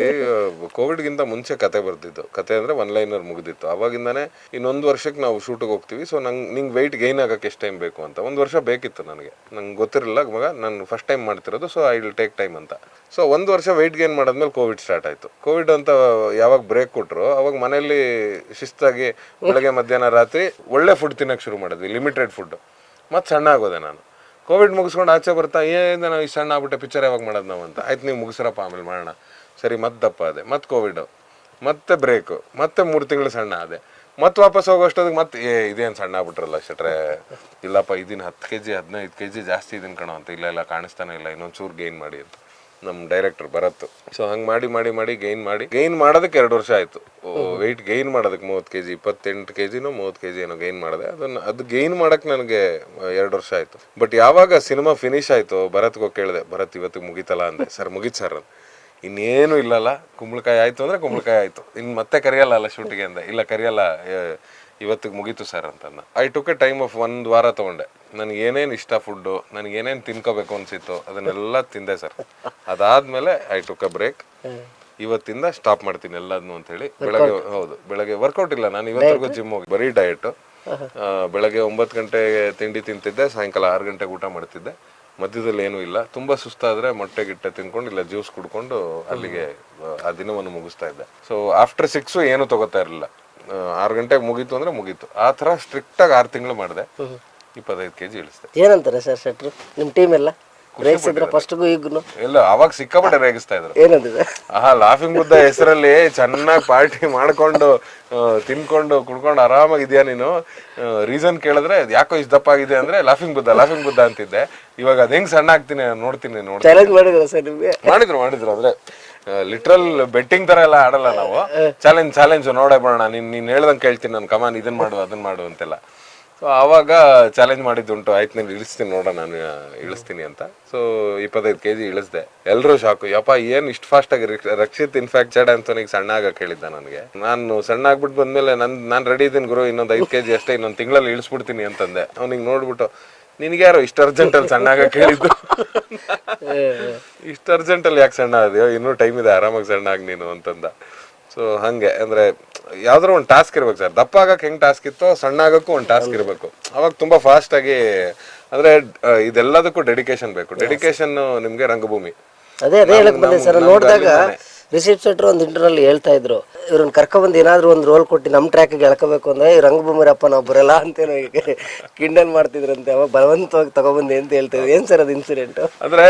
ಕೋವಿಡ್ಗಿಂತ ಮುಂಚೆ ಕತೆ ಬರ್ತಿತ್ತು. ಕತೆ ಅಂದ್ರೆ ಒನ್ ಲೈನರ್ ಮುಗಿದಿತ್ತು. ಅವಾಗಿಂದಾನೆ ಇನ್ನೊಂದು ವರ್ಷಕ್ಕೆ ನಾವು ಶೂಟಿಗೆ ಹೋಗ್ತೀವಿ. ಸೊ ನಂಗೆ, ನಿಂಗೆ ವೆಯ್ಟ್ ಗೈನ್ ಆಗಕ್ಕೆ ಎಷ್ಟು ಟೈಮ್ ಬೇಕು ಅಂತ. ಒಂದು ವರ್ಷ ಬೇಕಿತ್ತು ನನಗೆ. ನಂಗೆ ಗೊತ್ತಿರಲಿಲ್ಲ ಮಗ, ನಾನು ಫಸ್ಟ್ ಟೈಮ್ ಮಾಡ್ತಿರೋದು. So I will take time ಅಂತ. ಸೊ ಒಂದು ವರ್ಷ ವೆಯ್ಟ್ ಗೈನ್ ಮಾಡಿದ್ಮೇಲೆ ಕೋವಿಡ್ ಸ್ಟಾರ್ಟ್ ಆಯಿತು. ಕೋವಿಡ್ ಅಂತ ಯಾವಾಗ ಬ್ರೇಕ್ ಕೊಟ್ಟರು ಅವಾಗ ಮನೆಯಲ್ಲಿ ಶಿಸ್ತಾಗಿ ಬೆಳಗ್ಗೆ, ಮಧ್ಯಾಹ್ನ, ರಾತ್ರಿ ಒಳ್ಳೆ ಫುಡ್ ತಿನ್ನಕ್ಕೆ ಶುರು ಮಾಡಿದ್ವಿ. ಲಿಮಿಟೆಡ್ ಫುಡ್ ಮತ್ತು ಸಣ್ಣ ಆಗೋದೆ ನಾನು. ಕೋವಿಡ್ ಮುಗಿಸ್ಕೊಂಡು ಆಚೆ ಬರ್ತಾ ಏನು ನಾವು ಈ ಸಣ್ಣ ಆಗ್ಬಿಟ್ಟೆ ಪಿಕ್ಚರ್ ಯಾವಾಗ ಮಾಡೋದು ನಾವು ಅಂತ. ಆಯ್ತು ನೀವು ಮುಗಿಸ್ರಪ್ಪ ಆಮೇಲೆ ಮಾಡೋಣ. ಸರಿ, ಮತ್ತೆ ದಪ್ಪ ಅದೆ ಮತ್ತೆ ಕೋವಿಡ್. ಮತ್ತೆ ಬ್ರೇಕು ಮತ್ತೆ ಮೂರು ತಿಂಗಳು ಸಣ್ಣ ಅದೇ ಮತ್ತೆ ವಾಪಸ್ ಹೋಗೋಷ್ಟೊತ್ತಿಗೆ ಮತ್ತೆ, ಏ, ಇದೇನು ಸಣ್ಣ ಆಗ್ಬಿಟ್ರಲ್ಲ ಶೆಟ್ರೆ. ಇಲ್ಲಪ್ಪ ಇದನ್ನು ಹತ್ತು ಕೆ ಜಿ ಹದಿನೈದು ಕೆ ಜಿ ಜಾಸ್ತಿ ಇದೀನಿ ಕಣೋ ಅಂತ. ಇಲ್ಲ ಇಲ್ಲ, ಕಾಣಿಸ್ತಾನೆ ಇಲ್ಲ. ಇನ್ನೊಂದು ಚೂರು ಗೇನ್ ಮಾಡಿ ಅಂತ. ನಮ್ಮ ಡೈರೆಕ್ಟರ್ ಭರತ್. ಸೊ ಹಂಗೆ ಮಾಡಿ ಮಾಡಿ ಮಾಡಿ ಗೈನ್ ಮಾಡಿ ಗೈನ್ ಮಾಡೋದಕ್ಕೆ ಎರಡು ವರ್ಷ ಆಯಿತು. ವೆಯ್ಟ್ ಗೈನ್ ಮಾಡೋದಕ್ಕೆ ಮೂವತ್ತು ಕೆ ಜಿ ಇಪ್ಪತ್ತೆಂಟು ಕೆ ಜಿನೋ ಮೂವತ್ತು ಕೆ ಜಿ ಏನೋ ಗೈನ್ ಮಾಡಿದೆ. ಅದನ್ನು, ಅದು ಗೈನ್ ಮಾಡೋಕ್ಕೆ ನನಗೆ ಎರಡು ವರ್ಷ ಆಯಿತು. ಬಟ್ ಯಾವಾಗ ಸಿನಿಮಾ ಫಿನಿಶ್ ಆಯಿತು, ಭರತ್ಗೆ ಕೇಳಿದೆ, ಭರತ್ ಇವತ್ತಿಗೆ ಮುಗೀತಲ್ಲ ಅಂದೆ. ಸರ್, ಮುಗೀತು ಸರ್ ಇನ್ನೇನೂ ಇನ್ನೇನು ಇಲ್ಲಲ್ಲ, ಕುಂಬಳಕಾಯಿ ಆಯಿತು ಅಂದರೆ ಕುಂಬಳಕಾಯಿ ಆಯಿತು. ಇನ್ನು ಮತ್ತೆ ಕರಿಯಲ್ಲ ಅಲ್ಲ ಶೂಟಿಗೆ ಅಂದೆ. ಇಲ್ಲ, ಕರಿಯಲ್ಲ ಇವತ್ತಿಗೆ ಮುಗೀತು ಸರ್ ಅಂತಂದ. I took a time off ಒಂದು ವಾರ ತೊಗೊಂಡೆ. ನನಗೆ ಏನೇನು ಇಷ್ಟ ಫುಡ್ಡು ನನಗೆ ಏನೇನು ತಿನ್ಕೋಬೇಕು ಅನ್ಸಿತ್ತು ಅದನ್ನೆಲ್ಲ ತಿಂದೆ ಸರ್. ಅದಾದ್ಮೇಲೆ ಐ ಟುಕ್ ಅ ಬ್ರೇಕ್ ಇವತ್ತಿಂದ ಸ್ಟಾಪ್ ಮಾಡ್ತೀನಿ ಎಲ್ಲದನ್ನು ಅಂತ ಹೇಳಿ ಬೆಳಗ್ಗೆ ಹೌದು ಬೆಳಗ್ಗೆ ವರ್ಕೌಟ್ ಇಲ್ಲ ನಾನು ಇವತ್ತಿಗೂ ಜಿಮ್ ಹೋಗಿ ಬರೀ ಡಯಟ್ ಬೆಳಗ್ಗೆ ಒಂಬತ್ತು ಗಂಟೆಗೆ ತಿಂಡಿ ತಿಂತಿದ್ದೆ ಸಾಯಂಕಾಲ ಆರು ಗಂಟೆಗೆ ಊಟ ಮಾಡ್ತಿದ್ದೆ. ಮಧ್ಯದಲ್ಲಿ ಏನೂ ಇಲ್ಲ. ತುಂಬಾ ಸುಸ್ತಾದ್ರೆ ಮೊಟ್ಟೆ ಗಿಟ್ಟೆ ತಿನ್ಕೊಂಡು ಇಲ್ಲ ಜ್ಯೂಸ್ ಕುಡ್ಕೊಂಡು ಅಲ್ಲಿಗೆ ಆ, ಆ ದಿನವನ್ನು ಮುಗಿಸ್ತಾ ಇದ್ದೆ. ಸೊ ಆಫ್ಟರ್ ಸಿಕ್ಸು ಏನು ತಗೋತಾ ಇರಲಿಲ್ಲ. ಆರು ಗಂಟೆಗೆ ಮುಗೀತು ಅಂದ್ರೆ ಮುಗೀತು. ಆ ಥರ ಸ್ಟ್ರಿಕ್ಟಾಗಿ ಆರು ತಿಂಗಳು ಮಾಡಿದೆ. ಇಪ್ಪತ್ತೈದು ಕೆಜಿ ಇಳಿಸ್ದೆ. ಏನಂತಾರೆ ಸರ್ ಶೆಟ್ರು? ನಿಮ್ಮ ಟೀಮ್ ಎಲ್ಲ? ರೇಗಿಸಿದ್ರ ಫಸ್ಟ್ಗೂ ಈಗೂ ಇಲ್ಲ ಅವಾಗ ಸಿಕ್ಕಾಪಟ್ಟೆ ರೇಗಿಸ್ತಾ ಇದ್ರು. ಏನಂತಿದೆ ಆ ಲಾಫಿಂಗ್ ಬುದ್ಧ ಹೆಸರಲ್ಲಿ ಚೆನ್ನಾಗಿ ಪಾರ್ಟಿ ಮಾಡ್ಕೊಂಡು ತಿನ್ಕೊಂಡು ಕುಡ್ಕೊಂಡು ಆರಾಮಾಗಿದ್ಯಾ ನೀನು? ರೀಸನ್ ಕೇಳಿದ್ರೆ ಯಾಕೋ ಇಷ್ಟು ದಪ್ಪ ಆಗಿದೆ ಅಂದ್ರೆ ಲಾಫಿಂಗ್ ಬುದ್ಧ ಲಾಫಿಂಗ್ ಬುದ್ಧ ಅಂತಿದ್ದೆ. ಇವಾಗ ಅದ್ ಹೆಂಗ್ ಸಣ್ಣ ಆಗ್ತೀನಿ ನೋಡ್ತೀನಿ ನೋಡಿ ಚಾಲೆಂಜ್ ಮಾಡಿದ್ರ ಸರ್ ನಿಮ್ಗೆ? ಮಾಡಿದ್ರು ಮಾಡಿದ್ರು ಅಂದ್ರೆ ಲಿಟ್ರಲ್ ಬೆಟ್ಟಿಂಗ್ ತರ ಎಲ್ಲ ಆಡಲ್ಲ ನಾವು. ಚಾಲೆಂಜ್ ಚಾಲೆಂಜ್ ನೋಡೇ ಬರೋಣ. ನೀನ್ ನೀನ್ ಹೇಳ್ದಂಗೆ ಕೇಳ್ತೀನಿ ನಾನು ಕಮಾನ್ ಇದನ್ ಮಾಡು ಅದನ್ನ ಮಾಡು ಅಂತೆಲ್ಲ. ಸೊ ಆವಾಗ ಚಾಲೆಂಜ್ ಮಾಡಿದ್ದುಂಟು ಆಯ್ತು ನೀನು ಇಳಿಸ್ತೀನಿ ನೋಡ ನಾನು ಇಳಿಸ್ತೀನಿ ಅಂತ. ಸೊ ಇಪ್ಪತ್ತೈದು ಕೆ ಜಿ ಇಳಿಸ್ದೆ. ಎಲ್ಲರೂ ಶಾಕು ಯಪ್ಪ ಏನು ಇಷ್ಟು ಫಾಸ್ಟಾಗಿ ರಕ್ಷಿತ್ ಇನ್ಫ್ಯಾಕ್ಚರ್ಡ್ ಅಂತ ಅಂತನಿಗೆ ಸಣ್ಣ ಆಗಕ್ಕೆ ಹೇಳಿದ್ದ ನನಗೆ. ನಾನು ಸಣ್ಣ ಆಗ್ಬಿಟ್ಟು ಬಂದಮೇಲೆ ನಾನು ನಾನು ರೆಡಿ ಇದ್ದೀನಿ ಗುರು ಇನ್ನೊಂದು ಐದು ಕೆ ಜಿ ಅಷ್ಟೇ ಇನ್ನೊಂದು ತಿಂಗಳಲ್ಲಿ ಇಳಿಸ್ಬಿಡ್ತೀನಿ ಅಂತಂದೆ. ಅವ್ನಿಗೆ ನೋಡ್ಬಿಟ್ಟು ನಿನಗೆ ಯಾರೋ ಇಷ್ಟು ಅರ್ಜೆಂಟಲ್ಲಿ ಸಣ್ಣ ಆಗಕ್ಕೆ ಹೇಳಿದ್ದು ಇಷ್ಟು ಅರ್ಜೆಂಟಲ್ಲಿ ಯಾಕೆ ಸಣ್ಣ ಆದ್ಯೋ? ಇನ್ನೂ ಟೈಮ್ ಇದೆ ಆರಾಮಾಗಿ ಸಣ್ಣ ಆಗಿ ನೀನು ಅಂತಂದ. ಸೊ ಹಂಗೆ. ಅಂದ್ರೆ ಯಾವ್ದಾರ ಒಂದು ಟಾಸ್ಕ್ ಇರ್ಬೇಕು ಸರ್ ದಪ್ಪ ಆಗಕ್ ಹೆಂಗ್ ಟಾಸ್ಕ್ ಇತ್ತೋ ಸಣ್ಣ ಆಗಕ್ಕೂ ಒಂದು ಟಾಸ್ಕ್ ಇರಬೇಕು. ಅವಾಗ ತುಂಬಾ ಫಾಸ್ಟ್ ಆಗಿ ಅಂದ್ರೆ ಇದೆಲ್ಲದಕ್ಕೂ ಡೆಡಿಕೇಶನ್ ಬೇಕು. ಡೆಡಿಕೇಶನ್ ನಿಮ್ಗೆ ರಂಗಭೂಮಿ. ಅದೇ ಅದೇ ಹೇಳಕ್ ಬಂದೆ ಸರ್ ನೋಡಿದಾಗ ರಿಷಿಪ್ ಶೆಟ್ರು ಒಂದು ಇಂಟರ್ನಲ್ಲಿ ಹೇಳ್ತಾ ಇದ್ರು. ಇವ್ರನ್ನ ಕರ್ಕೊಂಬಂದು ಏನಾದರೂ ಒಂದು ರೋಲ್ ಕೊಟ್ಟು ನಮ್ಮ ಟ್ರ್ಯಾಕಿಗೆ ಎಳ್ಕೋಬೇಕು ಅಂದರೆ ಈ ರಂಗಭೂಮಿರಪ್ಪ, ನಾವು ಬರಲ್ಲ ಅಂತೇನೋ ಈಗ ಕಿಂಡಲ್ ಮಾಡ್ತಿದ್ರಂತೆ. ಅವಾಗ ಬಲವಂತವಾಗಿ ತಗೊಬಂದು ಅಂತ ಹೇಳ್ತಾ ಇದ್ರು. ಏನು ಸರ್ ಅದು ಇನ್ಸಿಡೆಂಟ್ ಅಂದರೆ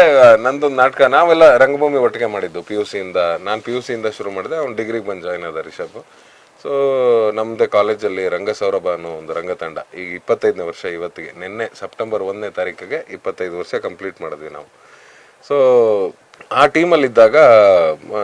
ನಂದೊಂದು ನಾಟಕ, ನಾವೆಲ್ಲ ರಂಗಭೂಮಿ ಒಟ್ಟಿಗೆ ಮಾಡಿದ್ದು ಪಿ ಯು ಸಿಯಿಂದ ನಾನು ಪಿ ಯು ಸಿಯಿಂದ ಶುರು ಮಾಡಿದೆ, ಅವ್ನು ಡಿಗ್ರಿಗೆ ಬಂದು ಜಾಯ್ನ್ ಆದ ರಿಷಬ್. ಸೊ ನಮ್ಮದೇ ಕಾಲೇಜಲ್ಲಿ ರಂಗಸೌರಭ ಅನ್ನೋ ಒಂದು ರಂಗತಂಡ. ಈಗ ಇಪ್ಪತ್ತೈದನೇ ವರ್ಷ ಇವತ್ತಿಗೆ. ನಿನ್ನೆ ಸೆಪ್ಟೆಂಬರ್ ಒಂದನೇ ತಾರೀಕಿಗೆ ಇಪ್ಪತ್ತೈದು ವರ್ಷ ಕಂಪ್ಲೀಟ್ ಮಾಡಿದ್ವಿ ನಾವು. ಸೊ ಆ ಟೀಮಲ್ಲಿದ್ದಾಗ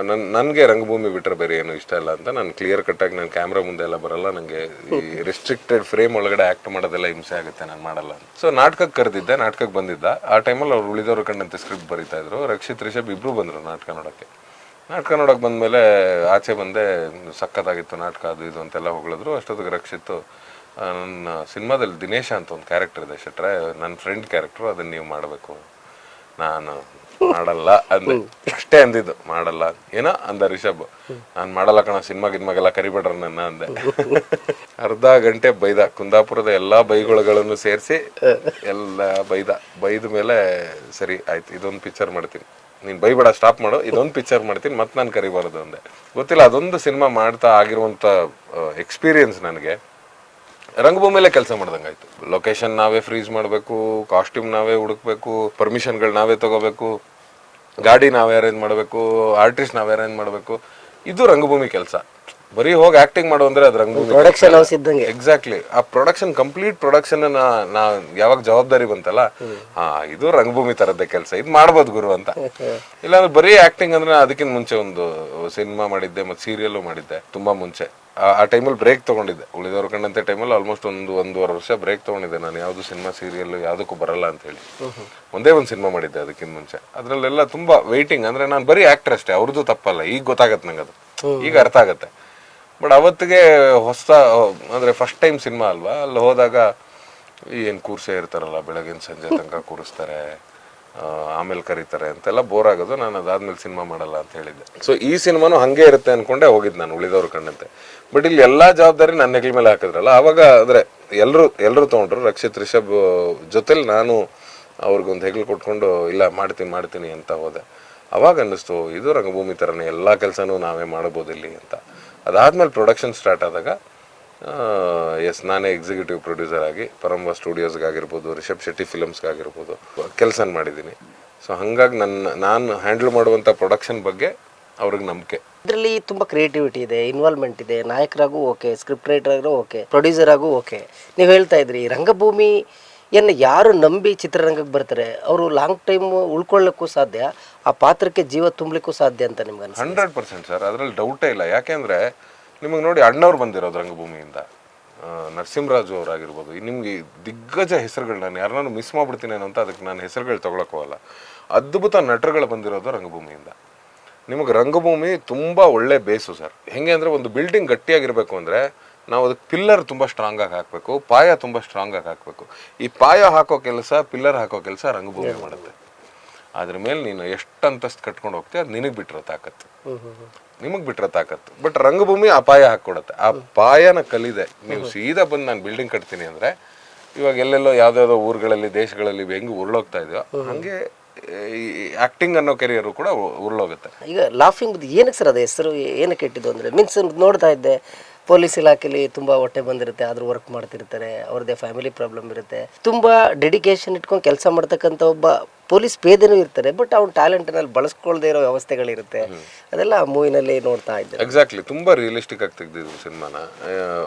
ನನ್ ನನಗೆ ರಂಗಭೂಮಿ ಬಿಟ್ಟರೆ ಬೇರೆ ಏನು ಇಷ್ಟ ಇಲ್ಲ ಅಂತ ನಾನು ಕ್ಲಿಯರ್ ಕಟ್ಟಾಗಿ ನಾನು ಕ್ಯಾಮ್ರಾ ಮುಂದೆ ಎಲ್ಲ ಬರಲ್ಲ ನನಗೆ ಈ ರಿಸ್ಟ್ರಿಕ್ಟೆಡ್ ಫ್ರೇಮ್ ಒಳಗಡೆ ಆ್ಯಕ್ಟ್ ಮಾಡೋದೆಲ್ಲ ಹಿಂಸೆ ಆಗುತ್ತೆ ನಾನು ಮಾಡಲ್ಲ ಸೊ ನಾಟಕಕ್ಕೆ ಕರೆದಿದ್ದೆ ನಾಟಕಕ್ಕೆ ಬಂದಿದ್ದ. ಆ ಟೈಮಲ್ಲಿ ಅವ್ರು ಉಳಿದವರು ಕಂಡಂತೆ ಸ್ಕ್ರಿಪ್ಟ್ ಬರೀತಾ ಇದ್ರು. ರಕ್ಷಿತ್ ರಿಷಬ್ ಇಬ್ಬರು ಬಂದರು ನಾಟಕ ನೋಡೋಕ್ಕೆ. ನಾಟಕ ನೋಡೋಕೆ ಬಂದಮೇಲೆ ಆಚೆ ಬಂದೆ ಸಕ್ಕತ್ತಾಗಿತ್ತು ನಾಟಕ ಅದು ಇದು ಅಂತೆಲ್ಲ ಹೊಗಳಿದ್ರು. ಅಷ್ಟೊತ್ತಿಗೆ ರಕ್ಷಿತ್ ನನ್ನ ಸಿನಿಮಾದಲ್ಲಿ ದಿನೇಶ ಅಂತ ಒಂದು ಕ್ಯಾರೆಕ್ಟರ್ ಇದೆ ಶೆಟ್ರೆ. ನನ್ನ ಫ್ರೆಂಡ್ ಕ್ಯಾರೆಕ್ಟ್ರು ಅದನ್ನು ನೀವು ಮಾಡಬೇಕು. ನಾನು ಮಾಡಲ್ಲ ಅಂದೆ. ಅಷ್ಟೇ ಅಂದಿದ್ದು ಮಾಡಲ್ಲ. ಏನೋ ಅಂದ ರಿಷಬ್ ನಾನು ಮಾಡಲ್ಲ ಕಣ ಸಿನಿಮಾ ಗಿನ್ಮಾಗೆಲ್ಲ ಕರಿಬೇಡ್ರ ನನ್ನ ಅಂದೆ. ಅರ್ಧ ಗಂಟೆ ಬೈದ ಕುಂದಾಪುರದ ಎಲ್ಲಾ ಬೈಗುಳಗಳನ್ನು ಸೇರಿಸಿ ಎಲ್ಲ ಬೈದ. ಬೈದ ಮೇಲೆ ಸರಿ ಆಯ್ತು ಇದೊಂದು ಪಿಕ್ಚರ್ ಮಾಡ್ತೀನಿ. ನೀನ್ ಬೈಬೇಡ ಸ್ಟಾಪ್ ಮಾಡು ಇದೊಂದು ಪಿಕ್ಚರ್ ಮಾಡ್ತೀನಿ ಮತ್ತೆ ನಾನು ಕರಿಬಾರದು ಅಂದೆ. ಗೊತ್ತಿಲ್ಲ ಅದೊಂದು ಸಿನಿಮಾ ಮಾಡ್ತಾ ಆಗಿರುವಂತ ಎಕ್ಸ್ಪೀರಿಯನ್ಸ್ ನನಗೆ. ರಂಗಭೂಮಿಲೇ ಕೆಲಸ ಮಾಡ್ದಂಗಾಯ್ತು ಲೊಕೇಶನ್ ನಾವೇ ಫ್ರೀಸ್ ಮಾಡಬೇಕು ಕಾಸ್ಟ್ಯೂಮ್ ನಾವೇ ಹುಡುಕ್ಬೇಕು ಪರ್ಮಿಷನ್ಗಳು ನಾವೇ ತಗೋಬೇಕು, ಗಾಡಿ ನಾವೇ ಅರೇಂಜ್ ಮಾಡಬೇಕು ಆರ್ಟಿಸ್ಟ್ ನಾವೇ ಅರೇಂಜ್ ಮಾಡಬೇಕು. ಇದು ರಂಗಭೂಮಿ ಕೆಲಸ. ಬರೀ ಹೋಗಿ ಆಕ್ಟಿಂಗ್ ಮಾಡು ಅಂದ್ರೆ ಅದು ಪ್ರೊಡಕ್ಷನ್ ಹೌಸ್ ಇದ್ದಂಗೆ. ಎಕ್ಸಾಕ್ಟ್ಲಿ ಆ ಪ್ರೊಡಕ್ಷನ್ ಕಂಪ್ಲೀಟ್ ಪ್ರೊಡಕ್ಷನ್ ನಾ ಯಾವಾಗ ಜವಾಬ್ದಾರಿ ಬಂತಲ್ಲ ಹಾ ಇದು ರಂಗಭೂಮಿ ತರದ ಕೆಲಸ. ಇದು ಮಾಡ್ಬೋದು ಗುರು ಅಂತ. ಇಲ್ಲಾಂದ್ರೆ ಬರೀ ಆಕ್ಟಿಂಗ್ ಅಂದ್ರೆ ಅದಕ್ಕಿಂತ ಮುಂಚೆ ಒಂದು ಸಿನಿಮಾ ಮಾಡಿದ್ದೆ ಮತ್ತೆ ಸೀರಿಯಲ್ ಮಾಡಿದ್ದೆ ತುಂಬಾ ಮುಂಚೆ. ಆ- ಟೈಮಲ್ಲಿ ಬ್ರೇಕ್ ತಗೊಂಡಿದ್ದೆ. ಉಳಿದವ್ರ ಕಂಡಂತೆ ಟೈಮಲ್ಲಿ ಆಲ್ಮೋಸ್ಟ್ ಒಂದು ಒಂದೂವರೆ ವರ್ಷ ಬ್ರೇಕ್ ತಗೊಂಡಿದ್ದೆ ನಾನು. ಯಾವುದು ಸಿನಿಮಾ ಸೀರಿಯಲ್ ಯಾವುದಕ್ಕೂ ಬರಲ್ಲ ಅಂತ ಹೇಳಿ. ಒಂದೇ ಒಂದು ಸಿನಿಮಾ ಮಾಡಿದ್ದೆ ಅದಕ್ಕಿಂತ ಮುಂಚೆ. ಅದ್ರಲ್ಲೆಲ್ಲ ತುಂಬಾ ವೈಟಿಂಗ್ ಅಂದ್ರೆ ನಾನು ಬರೀ ಆಕ್ಟರ್ ಅಷ್ಟೇ. ಅವ್ರದ್ದು ತಪ್ಪಲ್ಲ. ಈಗ ಗೊತ್ತಾಗತ್ತೆ ನಂಗೆ ಅದು ಈಗ ಅರ್ಥ ಆಗತ್ತೆ. ಬಟ್ ಅವತ್ತಿಗೆ ಹೊಸ, ಅಂದ್ರೆ ಫಸ್ಟ್ ಟೈಮ್ ಸಿನಿಮಾ ಅಲ್ವಾ? ಅಲ್ಲಿ ಹೋದಾಗ ಏನು ಕೂರ್ಸೆ ಇರ್ತಾರಲ್ಲ, ಬೆಳಗಿನ ಸಂಜೆ ತನಕ ಕೂರಿಸ್ತಾರೆ ಆಮೇಲೆ ಕರೀತಾರೆ ಅಂತೆಲ್ಲ ಬೋರ್ ಆಗೋದು. ನಾನು ಅದಾದ್ಮೇಲೆ ಸಿನಿಮಾ ಮಾಡಲ್ಲ ಅಂತ ಹೇಳಿದ್ದೆ. ಸೊ ಈ ಸಿನಿಮಾನು ಹಂಗೆ ಇರುತ್ತೆ ಅನ್ಕೊಂಡೆ ಹೋಗಿದ್ದು ನಾನು, ಉಳಿದವ್ರ ಕಣ್ಣಂತೆ. ಬಟ್ ಇಲ್ಲಿ ಎಲ್ಲಾ ಜವಾಬ್ದಾರಿ ನನ್ನ ಹೆಗಲ ಮೇಲೆ ಹಾಕಿದ್ರಲ್ಲ ಅವಾಗ ಅಂದ್ರೆ ಎಲ್ಲರೂ ಎಲ್ಲರೂ ತಗೊಂಡ್ರು, ರಕ್ಷಿತ್, ರಿಷಬ್ ಜೊತೆಲಿ ನಾನು ಅವ್ರಿಗೊಂದು ಹೆಗ್ಲು ಕೊಟ್ಕೊಂಡು, ಇಲ್ಲ, ಮಾಡ್ತೀನಿ ಮಾಡ್ತೀನಿ ಅಂತ ಹೋದೆ. ಅವಾಗ ಅನ್ನಿಸ್ತು, ಇದು ರಂಗಭೂಮಿ ಥರನೇ ಎಲ್ಲ ಕೆಲಸನೂ ನಾವೇ ಮಾಡ್ಬೋದು ಇಲ್ಲಿ ಅಂತ. ಅದಾದ್ಮೇಲೆ ಪ್ರೊಡಕ್ಷನ್ ಸ್ಟಾರ್ಟ್ ಆದಾಗ ಎಸ್ ನಾನೇ ಎಕ್ಸಿಕ್ಯೂಟಿವ್ ಪ್ರೊಡ್ಯೂಸರ್ ಆಗಿ, ಪರಂಬ ಸ್ಟುಡಿಯೋಸ್ಗಾಗಿರ್ಬೋದು ರಿಷಬ್ ಶೆಟ್ಟಿ ಫಿಲಮ್ಸ್ಗಾಗಿರ್ಬೋದು ಕೆಲಸ ಮಾಡಿದ್ದೀನಿ. ಸೊ ಹಂಗಾಗಿ ನನ್ನ ನಾನು ಹ್ಯಾಂಡಲ್ ಮಾಡುವಂಥ ಪ್ರೊಡಕ್ಷನ್ ಬಗ್ಗೆ ಅವ್ರಿಗೆ ನಂಬಿಕೆ. ಇದರಲ್ಲಿ ತುಂಬ ಕ್ರಿಯೇಟಿವಿಟಿ ಇದೆ ಇನ್ವಾಲ್ವ್ಮೆಂಟ್ ಇದೆ, ನಾಯಕರಾಗೂ ಓಕೆ ಸ್ಕ್ರಿಪ್ಟ್ ರೈಟರ್ ಆಗೂ ಓಕೆ ಪ್ರೊಡ್ಯೂಸರ್ ಆಗೂ ಓಕೆ. ನೀವು ಹೇಳ್ತಾ ಇದ್ರಿ, ರಂಗಭೂಮಿ ಏನು ಯಾರು ನಂಬಿ ಚಿತ್ರರಂಗಕ್ಕೆ ಬರ್ತಾರೆ, ಅವರು ಲಾಂಗ್ ಟೈಮ್ ಉಳ್ಕೊಳ್ಳೋಕ್ಕೂ ಸಾಧ್ಯ, ಆ ಪಾತ್ರಕ್ಕೆ ಜೀವ ತುಂಬಲಿಕ್ಕೂ ಸಾಧ್ಯ ಅಂತ ನಿಮ್ಗೆ ಅನ್ಸುತ್ತೆ? ಹಂಡ್ರೆಡ್ ಪರ್ಸೆಂಟ್ ಸರ್, ಅದರಲ್ಲಿ ಡೌಟೇ ಇಲ್ಲ. ಯಾಕೆಂದರೆ ನಿಮಗೆ ನೋಡಿ ಅಣ್ಣವ್ರು ಬಂದಿರೋದು ರಂಗಭೂಮಿಯಿಂದ. ನರಸಿಂಹರಾಜು ಅವರಾಗಿರ್ಬೋದು. ನಿಮಗೆ ದಿಗ್ಗಜ ಹೆಸರುಗಳು ನಾನು ಯಾರನ್ನೂ ಮಿಸ್ ಮಾಡ್ಬಿಡ್ತೀನಿ ಅಂತ ಅದಕ್ಕೆ ನಾನು ಹೆಸರುಗಳು ತೊಗೊಳಕ್ಕೋಗಲ್ಲ ಅದ್ಭುತ ನಟರುಗಳು ಬಂದಿರೋದು ರಂಗಭೂಮಿಯಿಂದ. ನಿಮಗೆ ರಂಗಭೂಮಿ ತುಂಬ ಒಳ್ಳೆ ಬೇಸು ಸರ್. ಹೆಂಗೆ ಅಂದರೆ ಒಂದು ಬಿಲ್ಡಿಂಗ್ ಗಟ್ಟಿಯಾಗಿರಬೇಕು ಅಂದ್ರೆ ನಾವು ಅದಕ್ಕೆ ಪಿಲ್ಲರ್ ತುಂಬಾ ಸ್ಟ್ರಾಂಗ್ ಆಗಿ ಹಾಕಬೇಕು ಪಾಯ ತುಂಬಾ ಸ್ಟ್ರಾಂಗ್ ಆಗಿ ಹಾಕಬೇಕು. ಈ ಪಾಯ ಹಾಕೋ ಕೆಲಸ ಪಿಲ್ಲರ್ ಹಾಕೋ ಕೆಲಸ ರಂಗಭೂಮಿ ಮಾಡುತ್ತೆ. ಅದ್ರ ಮೇಲೆ ನೀನು ಎಷ್ಟು ಅಂತಸ್ತು ಕಟ್ಕೊಂಡು ಹೋಗ್ತೀಯ ಅದು ನಿನಗೆ ಬಿಟ್ಟಿರೋ ತಾಕತ್ತು. ನಿಮಗೆ ಬಿಟ್ಟಿರೋ ತಾಕತ್ತು. ಬಟ್ ರಂಗಭೂಮಿ ಆ ಪಾಯ ಹಾಕ್ಕೊಡುತ್ತೆ ಆ ಪಾಯನ ಕಲಿದೆ. ನೀವು ಸೀದಾ ಬಂದು ನಾನು ಬಿಲ್ಡಿಂಗ್ ಕಟ್ತೀನಿ ಅಂದ್ರೆ ಇವಾಗ ಎಲ್ಲೆಲ್ಲೋ ಯಾವ್ದಾವ್ದೋ ಊರುಗಳಲ್ಲಿ ದೇಶಗಳಲ್ಲಿ ಹೆಂಗೆ ಉರುಳೋಗ್ತಾ ಇದೆಯೋ ಹಂಗೆ ಈ ಆಕ್ಟಿಂಗ್ ಅನ್ನೋ ಕೆರಿಯರು ಕೂಡ ಉರುಳೋಗುತ್ತೆ. ಈಗ ಲಾಫಿಂಗ್ ಏನಕ್ಕೆ ಸರ್ ಅದು ಹೆಸರು ಏನಕ್ಕೆ ಇಟ್ಟಿದ್ದು ಅಂದರೆ? ಮೀನ್ಸ್ ನೋಡ್ತಾ ಇದ್ದೆ ಪೊಲೀಸ್ ಇಲಾಖೆಯಲ್ಲಿ ತುಂಬ ಹೊಟ್ಟೆ ಬಂದಿರುತ್ತೆ, ಆದ್ರೂ ವರ್ಕ್ ಮಾಡ್ತಿರ್ತಾರೆ, ಅವ್ರದ್ದೇ ಫ್ಯಾಮಿಲಿ ಪ್ರಾಬ್ಲಮ್ ಇರುತ್ತೆ. ತುಂಬ ಡೆಡಿಕೇಶನ್ ಇಟ್ಕೊಂಡು ಕೆಲಸ ಮಾಡ್ತಕ್ಕಂಥ ಒಬ್ಬ ಪೊಲೀಸ್ ಪೇದೆನೂ ಇರ್ತಾರೆ ಬಟ್ ಅವ್ನ ಟ್ಯಾಲೆಂಟ್ನಲ್ಲಿ ಬಳಸ್ಕೊಳ್ದೇ ಇರೋ ವ್ಯವಸ್ಥೆಗಳಿರುತ್ತೆ. ಅದೆಲ್ಲ ಮೂವಿನಲ್ಲಿ ನೋಡ್ತಾ ಇದ್ದೆ ಎಕ್ಸಾಕ್ಟ್ಲಿ ತುಂಬಾ ರಿಯಲಿಸ್ಟಿಕ್ ಆಗಿ ತೆಗೆದಿದ್ರು ಸಿನಿಮಾನ.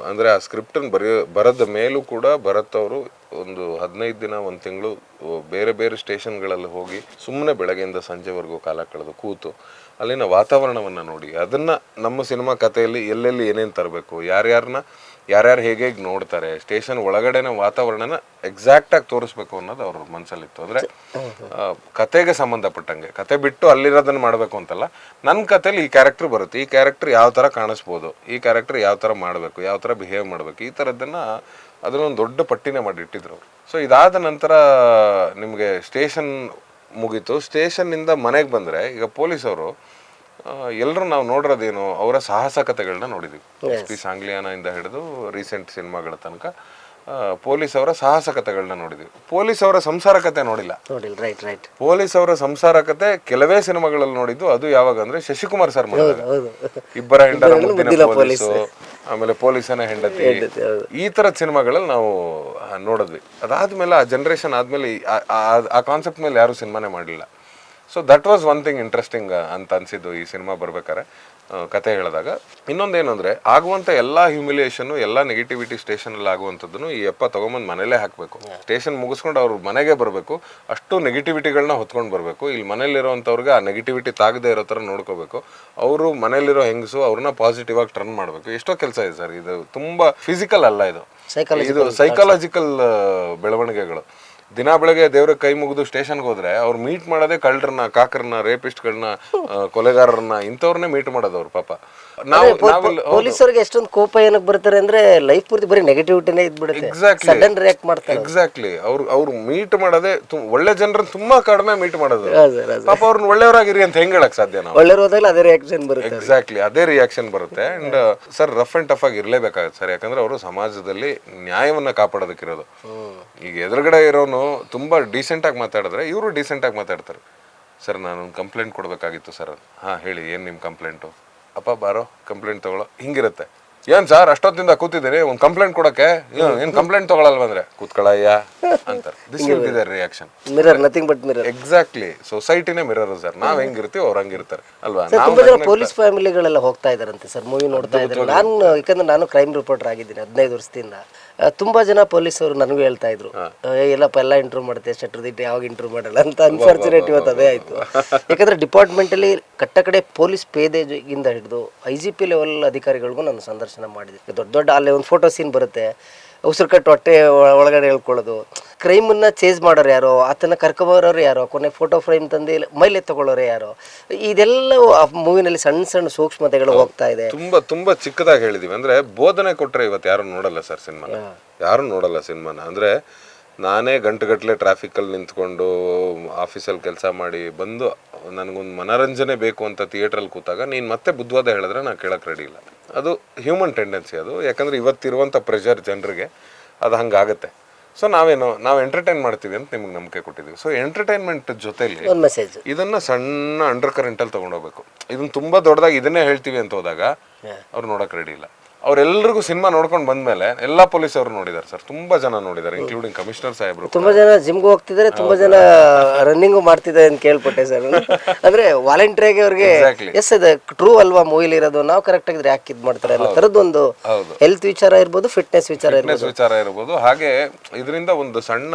ಅಂದ್ರೆ ಆ ಸ್ಕ್ರಿಪ್ಟ್ ಬರೆಯೋ, ಬರದ ಮೇಲೂ ಕೂಡ ಭರತ್ ಅವರು ಒಂದು ಹದಿನೈದು ದಿನ, ಒಂದು ತಿಂಗಳು, ಬೇರೆ ಬೇರೆ ಸ್ಟೇಷನ್ಗಳಲ್ಲಿ ಹೋಗಿ ಸುಮ್ಮನೆ ಬೆಳಗ್ಗೆಯಿಂದ ಸಂಜೆವರೆಗೂ ಕಾಲ ಕಳೆದು ಕೂತು. ಅಲ್ಲಿನ ವಾತಾವರಣವನ್ನ ನೋಡಿ. ಅದನ್ನ ನಮ್ಮ ಸಿನಿಮಾ ಕಥೆಯಲ್ಲಿ ಎಲ್ಲೆಲ್ಲಿ ಏನೇನು ತರಬೇಕು ಯಾರ್ಯಾರನ್ನ ಯಾರ್ಯಾರು ಹೇಗೆ ಹೇಗೆ ನೋಡ್ತಾರೆ ಸ್ಟೇಷನ್ ಒಳಗಡೆನ ವಾತಾವರಣನ ಎಕ್ಸಾಕ್ಟ್ ಆಗಿ ತೋರಿಸ್ಬೇಕು ಅನ್ನೋದು ಅವ್ರ ಮನಸ್ಸಲ್ಲಿತ್ತು ಅಂದ್ರೆ ಕತೆಗೆ ಸಂಬಂಧಪಟ್ಟಂಗೆ ಕತೆ ಬಿಟ್ಟು ಅಲ್ಲಿರೋದನ್ನ ಮಾಡಬೇಕು ಅಂತಲ್ಲ ನನ್ನ ಕತೆಲಿ ಈ ಕ್ಯಾರೆಕ್ಟರ್ ಬರುತ್ತೆ ಈ ಕ್ಯಾರೆಕ್ಟರ್ ಯಾವ ತರ ಕಾಣಿಸ್ಬೋದು ಈ ಕ್ಯಾರೆಕ್ಟರ್ ಯಾವ ತರ ಮಾಡಬೇಕು ಯಾವ ತರ ಬಿಹೇವ್ ಮಾಡಬೇಕು ಈ ಥರದ್ದನ್ನು ಅದನ್ನೊಂದು ದೊಡ್ಡ ಪಟ್ಟಿನೇ ಮಾಡಿ ಇಟ್ಟಿದ್ರು ಅವರು. ಸೊ ಇದಾದ ನಂತರ ನಿಮಗೆ ಸ್ಟೇಷನ್ ಮುಗೀತು. ಸ್ಟೇಷನ್ನಿಂದ ಮನೆಗೆ ಬಂದರೆ ಈಗ ಪೊಲೀಸವರು ಎಲ್ಲರೂ ನಾವು ನೋಡಿರೋದೇನು ಅವರ ಸಾಹಸ ಕಥೆಗಳನ್ನ ನೋಡಿದ್ವಿ ಎಸ್ ಪಿ ಸಾಂಗ್ಲಿಯಾನಿಂದ ಹಿಡಿದು ರೀಸೆಂಟ್ ಸಿನಿಮಾಗಳ ತನಕ ಪೊಲೀಸ್ ಅವರ ಸಾಹಸ ಕಥೆಗಳನ್ನ ನೋಡಿದ್ವಿ. ಪೊಲೀಸ್ ಅವರ ಸಂಸಾರ ಕತೆ ನೋಡಿಲ್ಲ. ನೋಡಿಲ್ಲ. ರೈಟ್ ರೈಟ್ ಪೊಲೀಸ್ ಅವರ ಸಂಸಾರ ಕತೆ ಕೆಲವೇ ಸಿನಿಮಾಗಳಲ್ಲಿ ನೋಡಿದ್ದು ಅದು ಯಾವಾಗ ಅಂದ್ರೆ ಶಶಿಕುಮಾರ್ ಸರ್ ಮಾಡಿದಾಗ ಹೌದು ಇಬ್ಬರ ಹೆಂಡರ ಮುದ್ದಿನ ಪೊಲೀಸು. ಆಮೇಲೆ ಪೊಲೀಸನ ಹೆಂಡತಿ. ಈ ತರ ಸಿನಿಮಾಗಳಲ್ಲಿ ನಾವು ಆ, ನೋಡಿದ್ವಿ. ಅದಾದ್ಮೇಲೆ ಆ ಜನರೇಷನ್ ಆದ್ಮೇಲೆ ಈ- ಆ- ಆ- ಆ ಕಾನ್ಸೆಪ್ಟ್ ಮೇಲೆ ಯಾರು ಸಿನಿಮಾನೇ ಮಾಡಲಿಲ್ಲ so that was one thing interesting ಅಂತ ಅನ್ಸಿದ್ದು ಈ ಸಿನಿಮಾ ಬರ್ಬೇಕಾರೆ ಕತೆ ಹೇಳಿದಾಗ. ಇನ್ನೊಂದೇನು ಆಗುವಂಥ ಆಗುವಂತ ಎಲ್ಲಾ ಹ್ಯೂಮಿಲಿಯೇಷನ್ ಎಲ್ಲಾ ನೆಗೆಟಿವಿಟಿ ಸ್ಟೇಷನ್ ಅಲ್ಲಿ ಆಗುವಂಥದ್ದನ್ನು ಈ ಅಪ್ಪ ತಗೊಂಬಂದು ಮನೇಲೇ ಹಾಕಬೇಕು. ಸ್ಟೇಷನ್ ಮುಗಿಸ್ಕೊಂಡು ಅವ್ರು ಮನೆಗೆ ಬರಬೇಕು. ಅಷ್ಟು ನೆಗೆಟಿವಿಟಿಗಳನ್ನ ಹೊತ್ಕೊಂಡು ಬರಬೇಕು. ಇಲ್ಲಿ ಮನೇಲಿರುವಂಥವ್ರಿಗೆ ಆ ನೆಗೆಟಿವಿಟಿ ತಾಗದೇ ಇರೋ ಥರ ನೋಡ್ಕೋಬೇಕು. ಅವರು ಮನೇಲಿರೋ ಹೆಂಗಸು ಅವ್ರನ್ನ ಪಾಸಿಟಿವ್ ಆಗಿ ಟರ್ನ್ ಮಾಡಬೇಕು. ಎಷ್ಟೋ ಕೆಲಸ ಇದೆ ಸರ್. ಇದು ತುಂಬಾ ಫಿಸಿಕಲ್ ಅಲ್ಲ ಇದು. ಇದು ಸೈಕಾಲಜಿಕಲ್ ಬೆಳವಣಿಗೆಗಳು. ದಿನ ಬೆಳಗ್ಗೆ ದೇವ್ರ ಕೈ ಮುಗಿದು ಸ್ಟೇಷನ್ಗೆ ಹೋದ್ರೆ ಅವ್ರು ಮೀಟ್ ಮಾಡೋದೇ ಕಳ್ಳರನ್ನ, ಕಾಕರನ್ನ ರೇಪಿಸ್ಟ್ಗಳನ್ನ ಕೊಲೆಗಾರರನ್ನ ಇಂಥವ್ರನ್ನೇ ಮೀಟ್ ಮಾಡೋದು ಅವ್ರು ಪಾಪ. ನಾವು ಪೊಲೀಸರಿಗೆ ಎಷ್ಟೊಂದು ಕೋಪ ಏನಕ್ಕೆ ಬರ್ತಾರೆ ಅಂದ್ರೆ ಲೈಫ್ ಪೂರ್ತಿ ಬರೀ ನೆಗೆಟಿವಿಟಿನೇ ಇದ್ಬಿಡುತ್ತೆ. ಸಡನ್ ರಿಯಾಕ್ಟ್ ಮಾಡ್ತಾರೆ ಎಕ್ಸಾಕ್ಟ್ಲಿ ಅವ್ರು ಅವ್ರು ಮೀಟ್ ಮಾಡೋದೇ ಒಳ್ಳೆ ಜನರನ್ನ ತುಂಬಾ ಕಡಿಮೆ ಮೀಟ್ ಮಾಡೋದು. ಪಾಪ ಅವ್ರನ್ನ ಒಳ್ಳೆಯವರಾಗಿರಿ ಅಂತ ಹೆಂಗ್ ಹೇಳಕ್ ಸಾಧ್ಯ ನಾವು? ಅದೇ ರಿಯಾಕ್ಷನ್ ಬರುತ್ತೆ ಎಕ್ಸಾಕ್ಟ್ಲಿ ಅದೇ ರಿಯಾಕ್ಷನ್ ಬರುತ್ತೆ. And sir rough and tough ಆಗಿ ಇರಲೇಬೇಕಾಗುತ್ತೆ ಸರ್ ಯಾಕಂದ್ರೆ ಅವರು ಸಮಾಜದಲ್ಲಿ ನ್ಯಾಯವನ್ನ ಕಾಪಾಡೋದಕ್ಕಿರೋದು. ಈಗ ಎದುರುಗಡೆ ಇರೋನು ತುಂಬಾ ಡೀಸೆಂಟ್ ಆಗಿ ಮಾತಾಡಿದ್ರೆ ಇವರು ಡೀಸೆಂಟ್ ಆಗಿ ಮಾತಾಡ್ತಾರೆ. ಸರ್ ನಾನು ಕಂಪ್ಲೇಂಟ್ ಕೊಡಬೇಕಾಗಿತ್ತು ಸರ್ ಹಾ ಹೇಳಿ ಏನು ನಿಮ್ಮ ಕಂಪ್ಲೇಂಟು ಅಪ್ಪ ಬಾರೋ ಕಂಪ್ಲೇಂಟ್ ತಗೊಳ್ಳೋ. ಹಿಂಗಿರುತ್ತೆ. ಏನ್ ಸರ್ ಅಷ್ಟೊತ್ತಿಂದ ಕೂತಿದ್ದೀರಿ? ಒಂದು ಕಂಪ್ಲೇಂಟ್ ಕೊಡಕ್ಕೆ? ಏನ್- ಕಂಪ್ಲೇಂಟ್ ತಗೊಳಲ್ವ ಅಂದ್ರೆ? ಕೂತ್ಕೊಳ್ಳಯ್ಯ ಅಂತಾರೆ. This will be their reaction mirror nothing but mirror exactly ಸೊಸೈಟಿನೇ mirror sir ನಾವ್ ಹೆಂಗಿರ್ತೀವಿ ಅವ್ರು ಹಂಗಿರ್ತಾರೆ. ಅಲ್ವಾ? ಸರ್ ತುಂಬಾ ಜನ ಪೊಲೀಸ್ ಫ್ಯಾಮಿಲಿಗಳೆಲ್ಲ ಹೋಗ್ತಾ ಇದಾರಂತೆ ಸರ್ ಮೂವಿ ನೋಡ್ತಾ ಇದ್ದಾರೆ. ನಾನು ಯಾಕಂದ್ರೆ ನಾನು ಕ್ರೈಮ್ ರಿಪೋರ್ಟರ್ ಆಗಿದ್ದೀನಿ ಹದಿನೈದು ವರ್ಷದಿಂದ. ತುಂಬಾ ಜನ ಪೊಲೀಸರು ನನಗೂ ಹೇಳ್ತಾ ಇದ್ರು. ಎಲ್ಲಪ್ಪ ಎಲ್ಲ ಇಂಟರ್ವ್ಯೂ ಮಾಡುತ್ತೆ ಶಟ್ರದಿಟ್ಟು ಯಾವಾಗ ಇಂಟರ್ವ್ಯೂ ಮಾಡಲ್ಲ ಅಂತ ಅನ್ಫಾರ್ಚುನೇಟ್ ಇವತ್ತು ಅದೇ ಆಯ್ತು. ಯಾಕಂದ್ರೆ ಡಿಪಾರ್ಟ್ಮೆಂಟ್ ಅಲ್ಲಿ ಕಟ್ಟ ಕಡೆ ಪೊಲೀಸ್ ಪೇದೆಗಿಂದ ಹಿಡಿದು ಐ ಜಿ ಪಿ ಲೆವೆಲ್ ಅಧಿಕಾರಿಗಳಿಗೂ ನಾನು ಸಂದರ್ಶನ ಮಾಡಿದೆ. ದೊಡ್ಡ ದೊಡ್ಡ ಅಲ್ಲೇ ಒಂದು ಫೋಟೋ ಸೀನ್ ಬರುತ್ತೆ. ಉಸಿರು ಕಟ್ಟು ಹೊಟ್ಟೆ ಒಳ- ಒಳಗಡೆ ಹೇಳ್ಕೊಳ್ಳೋದು. ಕ್ರೈಮನ್ನು ಚೇಸ್ ಮಾಡೋರು ಯಾರೋ ಆತನ ಕರ್ಕೊಬರೋರು ಯಾರೋ ಕೊನೆ ಫೋಟೋ ಫ್ರೇಮ್ ತಂದು ಮೈಲೆ ತಗೊಳ್ಳೋರು ಯಾರೋ ಇದೆಲ್ಲವೂ ಆ ಮೂವಿನಲ್ಲಿ ಸಣ್ಣ ಸಣ್ಣ ಸೂಕ್ಷ್ಮತೆಗಳು ಹೋಗ್ತಾ ಇದೆ. ತುಂಬಾ ತುಂಬಾ ಚಿಕ್ಕದಾಗಿ ಹೇಳಿದೀವಿ. ಅಂದ್ರೆ ಬೋಧನೆ ಕೊಟ್ಟರೆ ಇವತ್ತು ಯಾರು ನೋಡಲ್ಲ ಸರ್ ಸಿನಿಮಾ ಯಾರು ನೋಡಲ್ಲ ಸಿನಿಮಾನ. ಅಂದ್ರೆ ನಾನೇ ಗಂಟುಗಟ್ಟಲೆ ಟ್ರಾಫಿಕಲ್ಲಿ ನಿಂತ್ಕೊಂಡು ಆಫೀಸಲ್ಲಿ ಕೆಲಸ ಮಾಡಿ ಬಂದು ನನಗೊಂದು ಮನರಂಜನೆ ಬೇಕು ಅಂತ ಥಿಯೇಟ್ರಲ್ಲಿ ಕೂತಾಗ ನೀನು ಮತ್ತೆ ಬುದ್ಧವಾದ ಹೇಳಿದ್ರೆ ನಾನು ಕೇಳಕ್ಕೆ ರೆಡಿ ಇಲ್ಲ. ಅದು ಹ್ಯೂಮನ್ ಟೆಂಡೆನ್ಸಿ ಅದು. ಯಾಕಂದ್ರೆ ಇವತ್ತಿರುವಂಥ ಪ್ರೆಷರ್ ಜನರಿಗೆ ಅದು ಹಂಗಾಗತ್ತೆ. ಸೊ ನಾವೇನು ನಾವು ಎಂಟರ್ಟೈನ್ ಮಾಡ್ತೀವಿ ಅಂತ ನಿಮ್ಗೆ ನಂಬಿಕೆ ಕೊಟ್ಟಿದ್ದೀವಿ ಸೊ ಎಂಟರ್ಟೈನ್ಮೆಂಟ್ ಜೊತೆಯಲ್ಲಿ ಇದನ್ನ ಸಣ್ಣ ಅಂಡರ್ ಕರೆಂಟಲ್ಲಿ ತೊಗೊಂಡೋಗ್ಬೇಕು ಇದನ್ನ ತುಂಬಾ ದೊಡ್ಡದಾಗಿ ಇದನ್ನೇ ಹೇಳ್ತೀವಿ ಅಂತ ಹೋದಾಗ ಅವ್ರು ನೋಡಕ್ ರೆಡಿ ಇಲ್ಲ. ಅವ್ರೆಲ್ರಿಗೂ ಸಿನಿಮಾ ನೋಡ್ಕೊಂಡು ಬಂದ್ಮೇಲೆ ಎಲ್ಲಾ ಪೊಲೀಸ್ ಅವರು ನೋಡಿದ್ದಾರೆ ಸರ್. ತುಂಬಾ ಜನ ನೋಡಿದ್ದಾರೆ ಇನ್ಕ್ಲೂಡಿಂಗ್ ಕಮಿಷನರ್ ಸಾಹೇಬ್ರು ತುಂಬಾ ಜನ ಜಿಮ್ಗೆ ಹೋಗ್ತಿದ್ದಾರೆ ತುಂಬಾ ಜನ ರನ್ನಿಂಗು ಮಾಡ್ತಿದ್ದಾರೆ ಅಂತ ಕೇಳ್ಪಟ್ಟೆ ಸರ್. ಅಂದ್ರೆ ವಾಲಂಟಿಯರ್ಗೆ ಅವ್ರಿಗೆ. ಎಸ್ ಇದೆ ಟ್ರೂ ಅಲ್ವಾ ಮೂವಿಲಿ ಇರೋದು? ನಾವು ಕರೆಕ್ಟ್ ಆಗಿದ್ರೆ ಯಾಕೆ ಇದು ಮಾಡ್ತಾರೆ ಅನ್ನೋ ತರದ್ದು ಒಂದು ಹೆಲ್ತ್ ವಿಚಾರ ಇರ್ಬೋದು ಫಿಟ್ನೆಸ್ ವಿಚಾರ ಇರ್ಬೋದು. ಫಿಟ್ನೆಸ್ ವಿಚಾರ ಇರ್ಬೋದು. ಹಾಗೆ ಇದರಿಂದ ಒಂದು ಸಣ್ಣ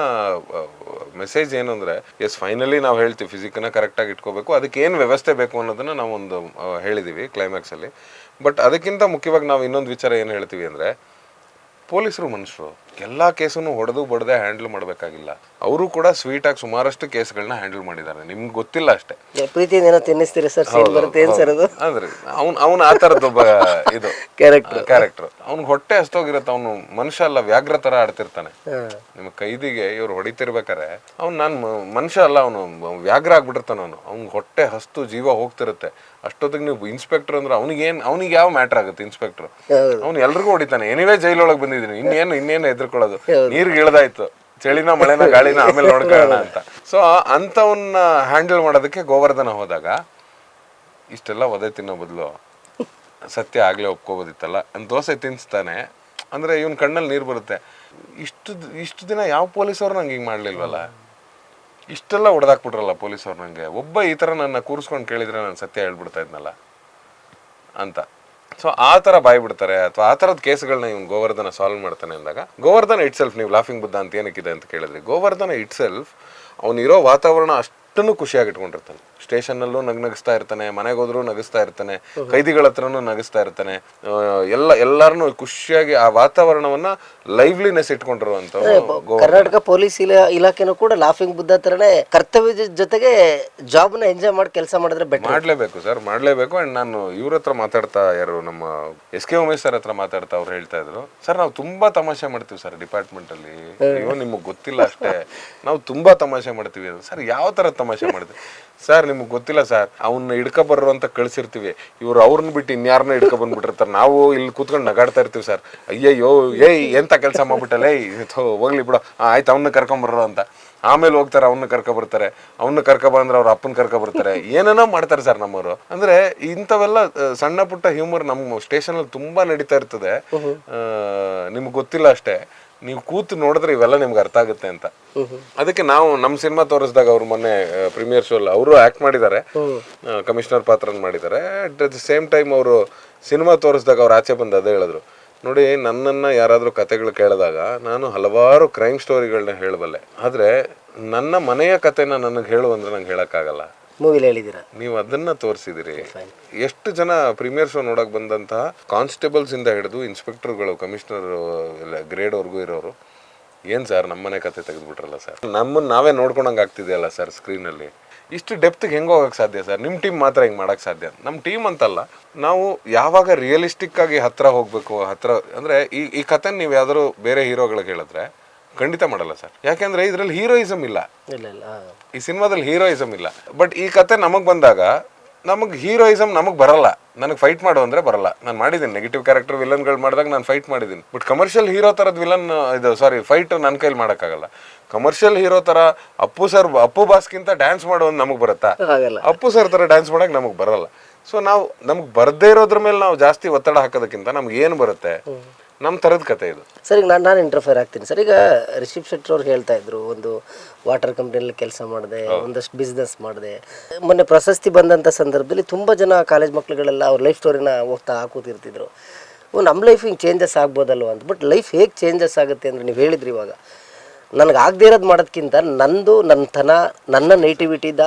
ಮೆಸೇಜ್ ಏನು ಅಂದ್ರೆ ಎಸ್ ಫೈನಲಿ ನಾವು ಹೇಳ್ತೀವಿ ಫಿಸಿಕ್ನ ಕರೆಕ್ಟಾಗಿ ಇಟ್ಕೋಬೇಕು ಅದಕ್ಕೆ ಏನು ವ್ಯವಸ್ಥೆ ಬೇಕು ಅನ್ನೋದನ್ನ ನಾವು ಒಂದು ಹೇಳಿದೀವಿ ಕ್ಲೈಮ್ಯಾಕ್ಸ್ ಅಲ್ಲಿ. ಬಟ್ ಅದಕ್ಕಿಂತ ಮುಖ್ಯವಾಗಿ ನಾವು ಇನ್ನೊಂದು ವಿಚಾರ ಏನು ಹೇಳ್ತೀವಿ ಅಂದರೆ ಪೊಲೀಸರು ಮನುಷ್ಯರು ಎಲ್ಲಾ ಕೇಸನ್ನು ಹೊಡೆದು ಬಡದೆ ಹ್ಯಾಂಡಲ್ ಮಾಡಬೇಕಾಗಿಲ್ಲ. ಅವರು ಕೂಡ ಸ್ವೀಟ್ ಆಗಿ ಸುಮಾರಷ್ಟು ಕೇಸ್ಗಳನ್ನ ಹ್ಯಾಂಡಲ್ ಮಾಡಿದ್ದಾರೆ. ನಿಮ್ಗೆ ಗೊತ್ತಿಲ್ಲ ಅಷ್ಟೇ. ಪ್ರೀತಿಯಿಂದ ತಿನ್ನಿಸ್ತೀರಿ ಸರ್? ಸೀನ್ ಬರುತ್ತೆ ಏನ್ ಸರ್ ಅದು? ಅಂದ್ರೆ ಅವ್ನ್ ಅವ್ನ ಆ ಥರದ್ದೊಬ್ಬ ಇದು ಕ್ಯಾರೆಕ್ಟರ್ ಕ್ಯಾರೆಕ್ಟರ್ ಅವ್ನ ಹೊಟ್ಟೆ ಅಷ್ಟೋಗಿರುತ್ತೆ ಅವನು ಮನುಷ್ಯ ಅಲ್ಲ ವ್ಯಾಘ್ರ ತರ ಆಡ್ತಿರ್ತಾನೆ. ನಿಮ್ಮ ಕೈದಿಗೆ ಇವ್ರು ಹೊಡಿತಿರ್ಬೇಕಾರೆ ಅವ್ನು ನಾನು ಮನುಷ್ಯ ಅಲ್ಲ ಅವನು ವ್ಯಾಘ್ರ ಆಗ್ಬಿಟ್ಟಿರ್ತಾನ ಅವನು. ಅವ್ನ್ ಹೊಟ್ಟೆ ಹಸ್ತು ಜೀವ ಹೋಗ್ತಿರುತ್ತೆ. ಅಷ್ಟೊತ್ತಿಗೆ ನೀವು ಇನ್ಸ್ಪೆಕ್ಟರ್ ಅಂದ್ರೆ ಅವ್ನಿಗೆ ಏನು ಅವ್ನಿಗೆ ಯಾವ ಮ್ಯಾಟ್ರ್ ಆಗುತ್ತೆ ಇನ್ಸ್ಪೆಕ್ಟರ್ ಅವ್ನು ಎಲ್ರಿಗೂ ಹೊಡಿತಾನೆ. ಎನಿವೇ ಜೈಲೊಳಗೆ ಬಂದಿದ್ದೀನಿ. ಇನ್ನೇನು ಇನ್ನೇನು ಎದ್ರುಕೊಳ್ಳೋದು ನೀರ್ಗೆ ಇಳ್ದಾಯ್ತು. ಚಳಿನ ಮಳೆನ ಗಾಳಿನ ಆಮೇಲೆ ನೋಡ್ಕೊಳ್ಳೋಣ ಅಂತ. ಸೊ ಅಂತವನ್ನ ಹ್ಯಾಂಡಲ್ ಮಾಡೋದಕ್ಕೆ ಗೋವರ್ಧನ ಹೋದಾಗ ಇಷ್ಟೆಲ್ಲ ಒದೆ ತಿನ್ನೋ ಬದಲು ಸತ್ಯ ಆಗ್ಲೇ ಒಪ್ಕೋಬೋದಿತ್ತಲ್ಲ. ಅಂತ ದೋಸೆ ತಿನ್ಸ್ತಾನೆ. ಅಂದ್ರೆ ಇವನ್ ಕಣ್ಣಲ್ಲಿ ನೀರು ಬರುತ್ತೆ. ಇಷ್ಟು ಇಷ್ಟು ದಿನ ಯಾವ ಪೊಲೀಸವ್ರು ನಂಗೆ ಹಿಂಗೆ ಮಾಡ್ಲಿಲ್ವಲ್ಲ? ಇಷ್ಟೆಲ್ಲ ಹೊಡೆದಾಕ್ಬಿಟ್ರಲ್ಲ ಪೊಲೀಸವ್ರು ನಂಗೆ. ಒಬ್ಬ ಈ ಥರ ನನ್ನ ಕೂರಿಸ್ಕೊಂಡು ಕೇಳಿದ್ರೆ ನಾನು ಸತ್ಯ ಹೇಳ್ಬಿಡ್ತಾ ಇದ್ನಲ್ಲ ಅಂತ. ಸೊ ಆ ಥರ ಬಾಯ್ ಬಿಡ್ತಾರೆ ಅಥವಾ ಆ ಥರದ ಕೇಸ್ಗಳನ್ನ ಇವ್ನು ಗೋವರ್ಧನ ಸಾಲ್ವ್ ಮಾಡ್ತಾನೆ ಅಂದಾಗ, ಗೋವರ್ಧನ ಇಟ್ಸೆಲ್ಫ್ ನೀವು ಲಾಫಿಂಗ್ ಬುದ್ಧ ಅಂತ ಏನಕ್ಕಿದೆ ಅಂತ ಕೇಳಿದ್ರಿ. ಗೋವರ್ಧನ ಇಟ್ಸೆಲ್ಫ್ ಅವನಿರೋ ವಾತಾವರಣ ಅಷ್ಟನ್ನು ಖುಷಿಯಾಗಿ ಇಟ್ಕೊಂಡಿರ್ತಾನೆ. ಸ್ಟೇಷನ್ನಲ್ಲೂ ನಗ್ನಗಿಸ್ತಾ ಇರ್ತಾನೆ ಮನೆಗೆ ಹೋದ್ರೂ ನಗಿಸ್ತಾ ಇರ್ತಾನೆ ಕೈದಿಗಳ ಹತ್ರನೂ ನಗಿಸ್ತಾ ಇರ್ತಾನೆ. ಎಲ್ಲ ಎಲ್ಲಾರನು ಖುಷಿಯಾಗಿ ಆ ವಾತಾವರಣವನ್ನ ಲೈವ್ಲಿನೆಸ್ ಇಟ್ಕೊಂಡಿರುವಂತ ಕರ್ನಾಟಕ ಪೊಲೀಸ್ ಇಲಾ ಇಲಾಖೆನೂ ಕೂಡ ಲಾಫಿಂಗ್ ಬುದ್ಧ ತರನೇ ಕರ್ತವ್ಯದ ಜೊತೆಗೆ ಜಾಬ್ನ ಎಂಜಾಯ್ ಮಾಡಿ ಕೆಲಸ ಮಾಡಿದ್ರೆ ಮಾಡ್ಲೇಬೇಕು ಸರ್ ಮಾಡ್ಲೇಬೇಕು. ಅಂಡ್ ನಾನು ಇವ್ರ ಹತ್ರ ಮಾತಾಡ್ತಾ ಯಾರು ನಮ್ಮ ಎಸ್ ಕೆ ಉಮೇಶ್ ಸರ್ ಹತ್ರ ಮಾತಾಡ್ತಾ ಅವ್ರು ಹೇಳ್ತಾ ಇದ್ರು. ಸರ್ ನಾವು ತುಂಬಾ ತಮಾಷೆ ಮಾಡ್ತೀವಿ ಸರ್ ಡಿಪಾರ್ಟ್ಮೆಂಟ್ ಅಲ್ಲಿ. ಅಯ್ಯೋ ನಿಮಗೆ ಗೊತ್ತಿಲ್ಲ ಅಷ್ಟೇ. ನಾವು ತುಂಬಾ ತಮಾಷೆ ಮಾಡ್ತೀವಿ ಸರ್ ಯಾವ ತರ ತಮಾಷೆ ಮಾಡಿದೆ. ಸರ್, ನಿಮ್ಗೆ ಗೊತ್ತಿಲ್ಲ ಸರ್ ಅವನ್ನ ಹಿಡ್ಕೊ ಬರ್ರು ಅಂತ ಕಳ್ಸಿರ್ತೀವಿ. ಇವ್ರು ಅವ್ರನ್ನ ಬಿಟ್ಟು ಇನ್ಯಾರನ್ನ ಹಿಡ್ಕೊ ಬಂದ್ಬಿಟ್ಟಿರ್ತಾರೆ. ನಾವು ಇಲ್ಲಿ ಕೂತ್ಕೊಂಡು ನಗಾಡ್ತಾ ಇರ್ತೀವಿ ಸರ್. ಅಯ್ಯಯ್ಯೋ, ಏಯ್, ಎಂತ ಕೆಲಸ ಮಾಡ್ಬಿಟ್ಟಲ್ಲ? ಹೋಗ್ಲಿ ಬಿಡು. ಆಯ್ತು ಅವನ್ನ ಕರ್ಕೊಂಬರ್ರು ಅಂತ. ಆಮೇಲೆ ಹೋಗ್ತಾರೆ ಅವನ್ನ ಕರ್ಕೊ ಬರ್ತಾರೆ. ಅವನ್ನ ಕರ್ಕೊ ಬಂದ್ರೆ ಅವ್ರ ಅಪ್ಪನ ಕರ್ಕೊ ಬರ್ತಾರೆ. ಏನೇನೋ ಮಾಡ್ತಾರೆ ಸರ್ ನಮ್ಮವರು. ಅಂದ್ರೆ ಇಂಥವೆಲ್ಲ ಸಣ್ಣ ಪುಟ್ಟ ಹ್ಯೂಮರ್ ನಮ್ಮ ಸ್ಟೇಷನ್ ಅಲ್ಲಿ ತುಂಬಾ ನಡೀತಾ ಇರ್ತದೆ. ನಿಮ್ಗೆ ಗೊತ್ತಿಲ್ಲ ಅಷ್ಟೇ. ನೀವು ಕೂತು ನೋಡಿದ್ರೆ ಇವೆಲ್ಲ ನಿಮ್ಗೆ ಅರ್ಥ ಆಗುತ್ತೆ ಅಂತ. ಅದಕ್ಕೆ ನಾವು ನಮ್ಮ ಸಿನಿಮಾ ತೋರಿಸಿದಾಗ ಅವ್ರು ಮೊನ್ನೆ ಪ್ರೀಮಿಯರ್ ಶೋ ಅಲ್ಲಿ ಅವರು ಆಕ್ಟ್ ಮಾಡಿದ್ದಾರೆ. ಕಮಿಷನರ್ ಪಾತ್ರನ ಮಾಡಿದ್ದಾರೆ. ಅಟ್ ದ ಸೇಮ್ ಟೈಮ್ ಅವರು ಸಿನಿಮಾ ತೋರಿಸಿದಾಗ ಅವ್ರು ಆಚೆ ಬಂದು ಅದೇ ಹೇಳಿದ್ರು. ನೋಡಿ ನನ್ನನ್ನ ಯಾರಾದರೂ ಕತೆಗಳು ಕೇಳಿದಾಗ ನಾನು ಹಲವಾರು ಕ್ರೈಮ್ ಸ್ಟೋರಿಗಳನ್ನ ಹೇಳಬಲ್ಲೆ. ಆದರೆ ನನ್ನ ಮನೆಯ ಕತೆನ ನನಗೆ ಹೇಳು ಅಂದರೆ ನಂಗೆ ಹೇಳೋಕ್ಕಾಗಲ್ಲ. ಮೂವಿಲಿ ಹೇಳಿದ್ದೀರಾ? ನೀವು ಅದನ್ನ ತೋರಿಸಿದಿರಿ. ಎಷ್ಟು ಜನ ಪ್ರೀಮಿಯರ್ ಶೋ ನೋಡಕ್ ಬಂದಂತಹ ಕಾನ್ಸ್ಟೇಬಲ್ಸ್ ಇಂದ ಹಿಡಿದು ಇನ್ಸ್ಪೆಕ್ಟರ್ಗಳು ಕಮಿಷನರ್ ಗ್ರೇಡ್ ವರ್ಗೂ ಇರೋರು. ಏನ್ ಸರ್ ನಮ್ಮನೆ ಕತೆ ತೆಗೆದ್ಬಿಟ್ರಲ್ಲ ಸರ್ ನಮ್ಮನ್ನ ನಾವೇ ನೋಡ್ಕೊಂಡಂಗೆ ಆಗ್ತಿದೆಯಲ್ಲ ಸರ್ ಸ್ಕ್ರೀನ್ ಅಲ್ಲಿ? ಇಷ್ಟು ಡೆಪ್ತ್ಗೆ ಹೆಂಗೆ ಹೋಗೋಕೆ ಸಾಧ್ಯ ಸರ್? ನಿಮ್ಮ ಟೀಮ್ ಮಾತ್ರ ಹಿಂಗೆ ಮಾಡೋಕ್ಕೆ ಸಾಧ್ಯ? ನಮ್ಮ ಟೀಮ್ ಅಂತಲ್ಲ ನಾವು ಯಾವಾಗ ರಿಯಲಿಸ್ಟಿಕ್ ಆಗಿ ಹತ್ರ ಹೋಗಬೇಕು ಹತ್ರ ಅಂದರೆ ಈ ಈ ಕತೆ ನೀವು ಯಾವ್ದಾದ್ರು ಬೇರೆ ಹೀರೋಗಳಿಗೆ ಹೇಳಿದ್ರೆ ಖಂಡಿತ ಮಾಡಲ್ಲ ಸರ್. ಯಾಕೆಂದ್ರೆ ಇದರಲ್ಲಿ ಹೀರೋಯಿಸಮ್ ಇಲ್ಲ. ಇಲ್ಲ ಇಲ್ಲ ಈ ಸಿನಿಮಾದಲ್ಲಿ ಹೀರೋಯಿಸಮ್ ಇಲ್ಲ. ಬಟ್ ಈ ಕತೆ ನಮಗೆ ಬಂದಾಗ ನಮಗ್ ಹೀರೋಯಿಸಮ್ ನಮಗೆ ಬರಲ್ಲ. ನನಗೆ ಫೈಟ್ ಮಾಡು ಅಂದರೆ ಬರಲ್ಲ. ನಾನು ಮಾಡಿದ್ದೀನಿ ನೆಗೆಟಿವ್ ಕ್ಯಾರೆಕ್ಟರ್ ವಿಲನ್ಗಳು ಮಾಡಿದಾಗ ನಾನು ಫೈಟ್ ಮಾಡಿದ್ದೀನಿ ಬಟ್ ಕಮರ್ಷಿಯಲ್ ಹೀರೋ ಥರದ ವಿಲನ್ ಇದು ಸಾರಿ ಫೈಟ್ ನನ್ನ ಕೈಲಿ ಮಾಡೋಕ್ಕಾಗಲ್ಲ. ಕಮರ್ಷಿಯಲ್ ಹೀರೋ ಥರ ಅಪ್ಪು ಸರ್ ಅಪ್ಪು ಬಾಸ್ಗಿಂತ ಡ್ಯಾನ್ಸ್ ಮಾಡೋ ನಮಗೆ ನಮಗ್ ಬರುತ್ತಾ? ಅಪ್ಪು ಸರ್ ಥರ ಡ್ಯಾನ್ಸ್ ಮಾಡೋಕೆ ನಮಗೆ ಬರಲ್ಲ. ಸೊ ನಾವು ನಮ್ಗೆ ಬರದೇ ಇರೋದ್ರ ಮೇಲೆ ನಾವು ಜಾಸ್ತಿ ಒತ್ತಡ ಹಾಕೋದಕ್ಕಿಂತ ನಮ್ಗೆ ಏನು ಬರುತ್ತೆ? ನಮ್ಮ ಥರದ ಕತೆ ಇದು. ಸರ್ ಈಗ ನಾನು ನಾನು ಇಂಟರ್ಫೇರ್ ಆಗ್ತೀನಿ. ಸರ್ ಈಗ ರಿಷಬ್ ಶೆಟ್ಟಿ ಅವ್ರು ಹೇಳ್ತಾ ಇದ್ರು ಒಂದು ವಾಟರ್ ಕಂಪ್ನಿಯಲ್ಲಿ ಕೆಲಸ ಮಾಡಿದೆ ಒಂದಷ್ಟು ಬಿಸ್ನೆಸ್ ಮಾಡಿದೆ. ಮೊನ್ನೆ ಪ್ರಶಸ್ತಿ ಬಂದಂಥ ಸಂದರ್ಭದಲ್ಲಿ ತುಂಬ ಜನ ಕಾಲೇಜ್ ಮಕ್ಕಳುಗಳೆಲ್ಲ ಅವ್ರ ಲೈಫ್ ಸ್ಟೋರಿನ ಓದ್ತಾ ಕೂತಿರ್ತಿದ್ರು. ಓ ನಮ್ಮ ಲೈಫ್ ಹಿಂಗೆ ಚೇಂಜಸ್ ಆಗ್ಬೋದಲ್ವ ಅಂತ. ಬಟ್ ಲೈಫ್ ಹೇಗೆ ಚೇಂಜಸ್ ಆಗುತ್ತೆ ಅಂದರೆ ನೀವು ಹೇಳಿದ್ರಿ ಇವಾಗ. ನನಗೆ ಆಗದೇ ಇರೋದು ಮಾಡೋದಕ್ಕಿಂತ ನಂದು ನನ್ನ ತನ ನನ್ನ ನೈಟಿವಿಟಿದ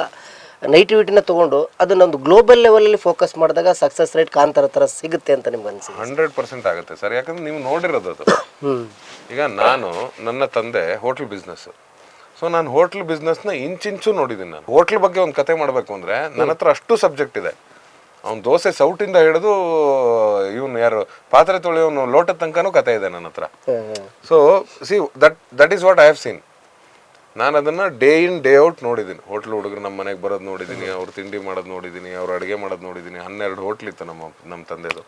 ನೈಟಿವಿಟಿನ ತೊಗೊಂಡು ಅದನ್ನೊಂದು ಗ್ಲೋಬಲ್ ಲೆವೆಲಲ್ಲಿ ಫೋಕಸ್ ಮಾಡಿದಾಗ ಸಕ್ಸಸ್ ರೇಟ್ ಕಾಂತಾರ ಥರ ಸಿಗುತ್ತೆ ಅಂತ ನಿಮ್ಗೆ ಅನ್ಸಿ ಹಂಡ್ರೆಡ್ ಪರ್ಸೆಂಟ್ ಆಗುತ್ತೆ ಸರ್. ಯಾಕಂದ್ರೆ ನೀವು ನೋಡಿರೋದು ಅದು. ಈಗ ನಾನು ನನ್ನ ತಂದೆ ಹೋಟೆಲ್ ಬಿಸ್ನೆಸ್ ಸೊ ನಾನು ಹೋಟ್ಲ್ ಬಿಸ್ನೆಸ್ನ ಇಂಚಿಂಚು ನೋಡಿದ್ದೀನಿ ನಾನು. ಹೋಟ್ಲ್ ಬಗ್ಗೆ ಒಂದು ಕತೆ ಮಾಡಬೇಕು ಅಂದರೆ ನನ್ನ ಹತ್ರ ಅಷ್ಟು ಸಬ್ಜೆಕ್ಟ್ ಇದೆ. ಅವ್ನು ದೋಸೆ ಸೌಟಿಂದ ಹಿಡಿದು ಇವನು ಯಾರು ಪಾತ್ರೆ ತೊಳೆಯೋನು ಲೋಟದ ತನಕನೂ ಕತೆ ಇದೆ ನನ್ನ ಹತ್ರ. So see that that is what I have seen ನಾನು ಅದನ್ನು ಡೇ ಇನ್ ಡೇ ಔಟ್ ನೋಡಿದ್ದೀನಿ. ಹೋಟ್ಲ್ ಹುಡುಗರು ನಮ್ಮ ಮನೆಗೆ ಬರೋದು ನೋಡಿದ್ದೀನಿ, ಅವ್ರು ತಿಂಡಿ ಮಾಡೋದು ನೋಡಿದ್ದೀನಿ, ಅವ್ರು ಅಡುಗೆ ಮಾಡೋದು ನೋಡಿದ್ದೀನಿ. ಹನ್ನೆರಡು ಹೋಟ್ಲ್ ಇತ್ತು ನಮ್ಮ ನಮ್ಮ ತಂದೆದು.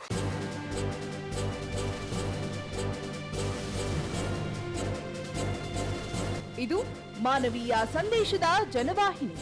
ಇದು ಮಾನವೀಯ ಸಂದೇಶದ ಜನವಾಹಿನಿ.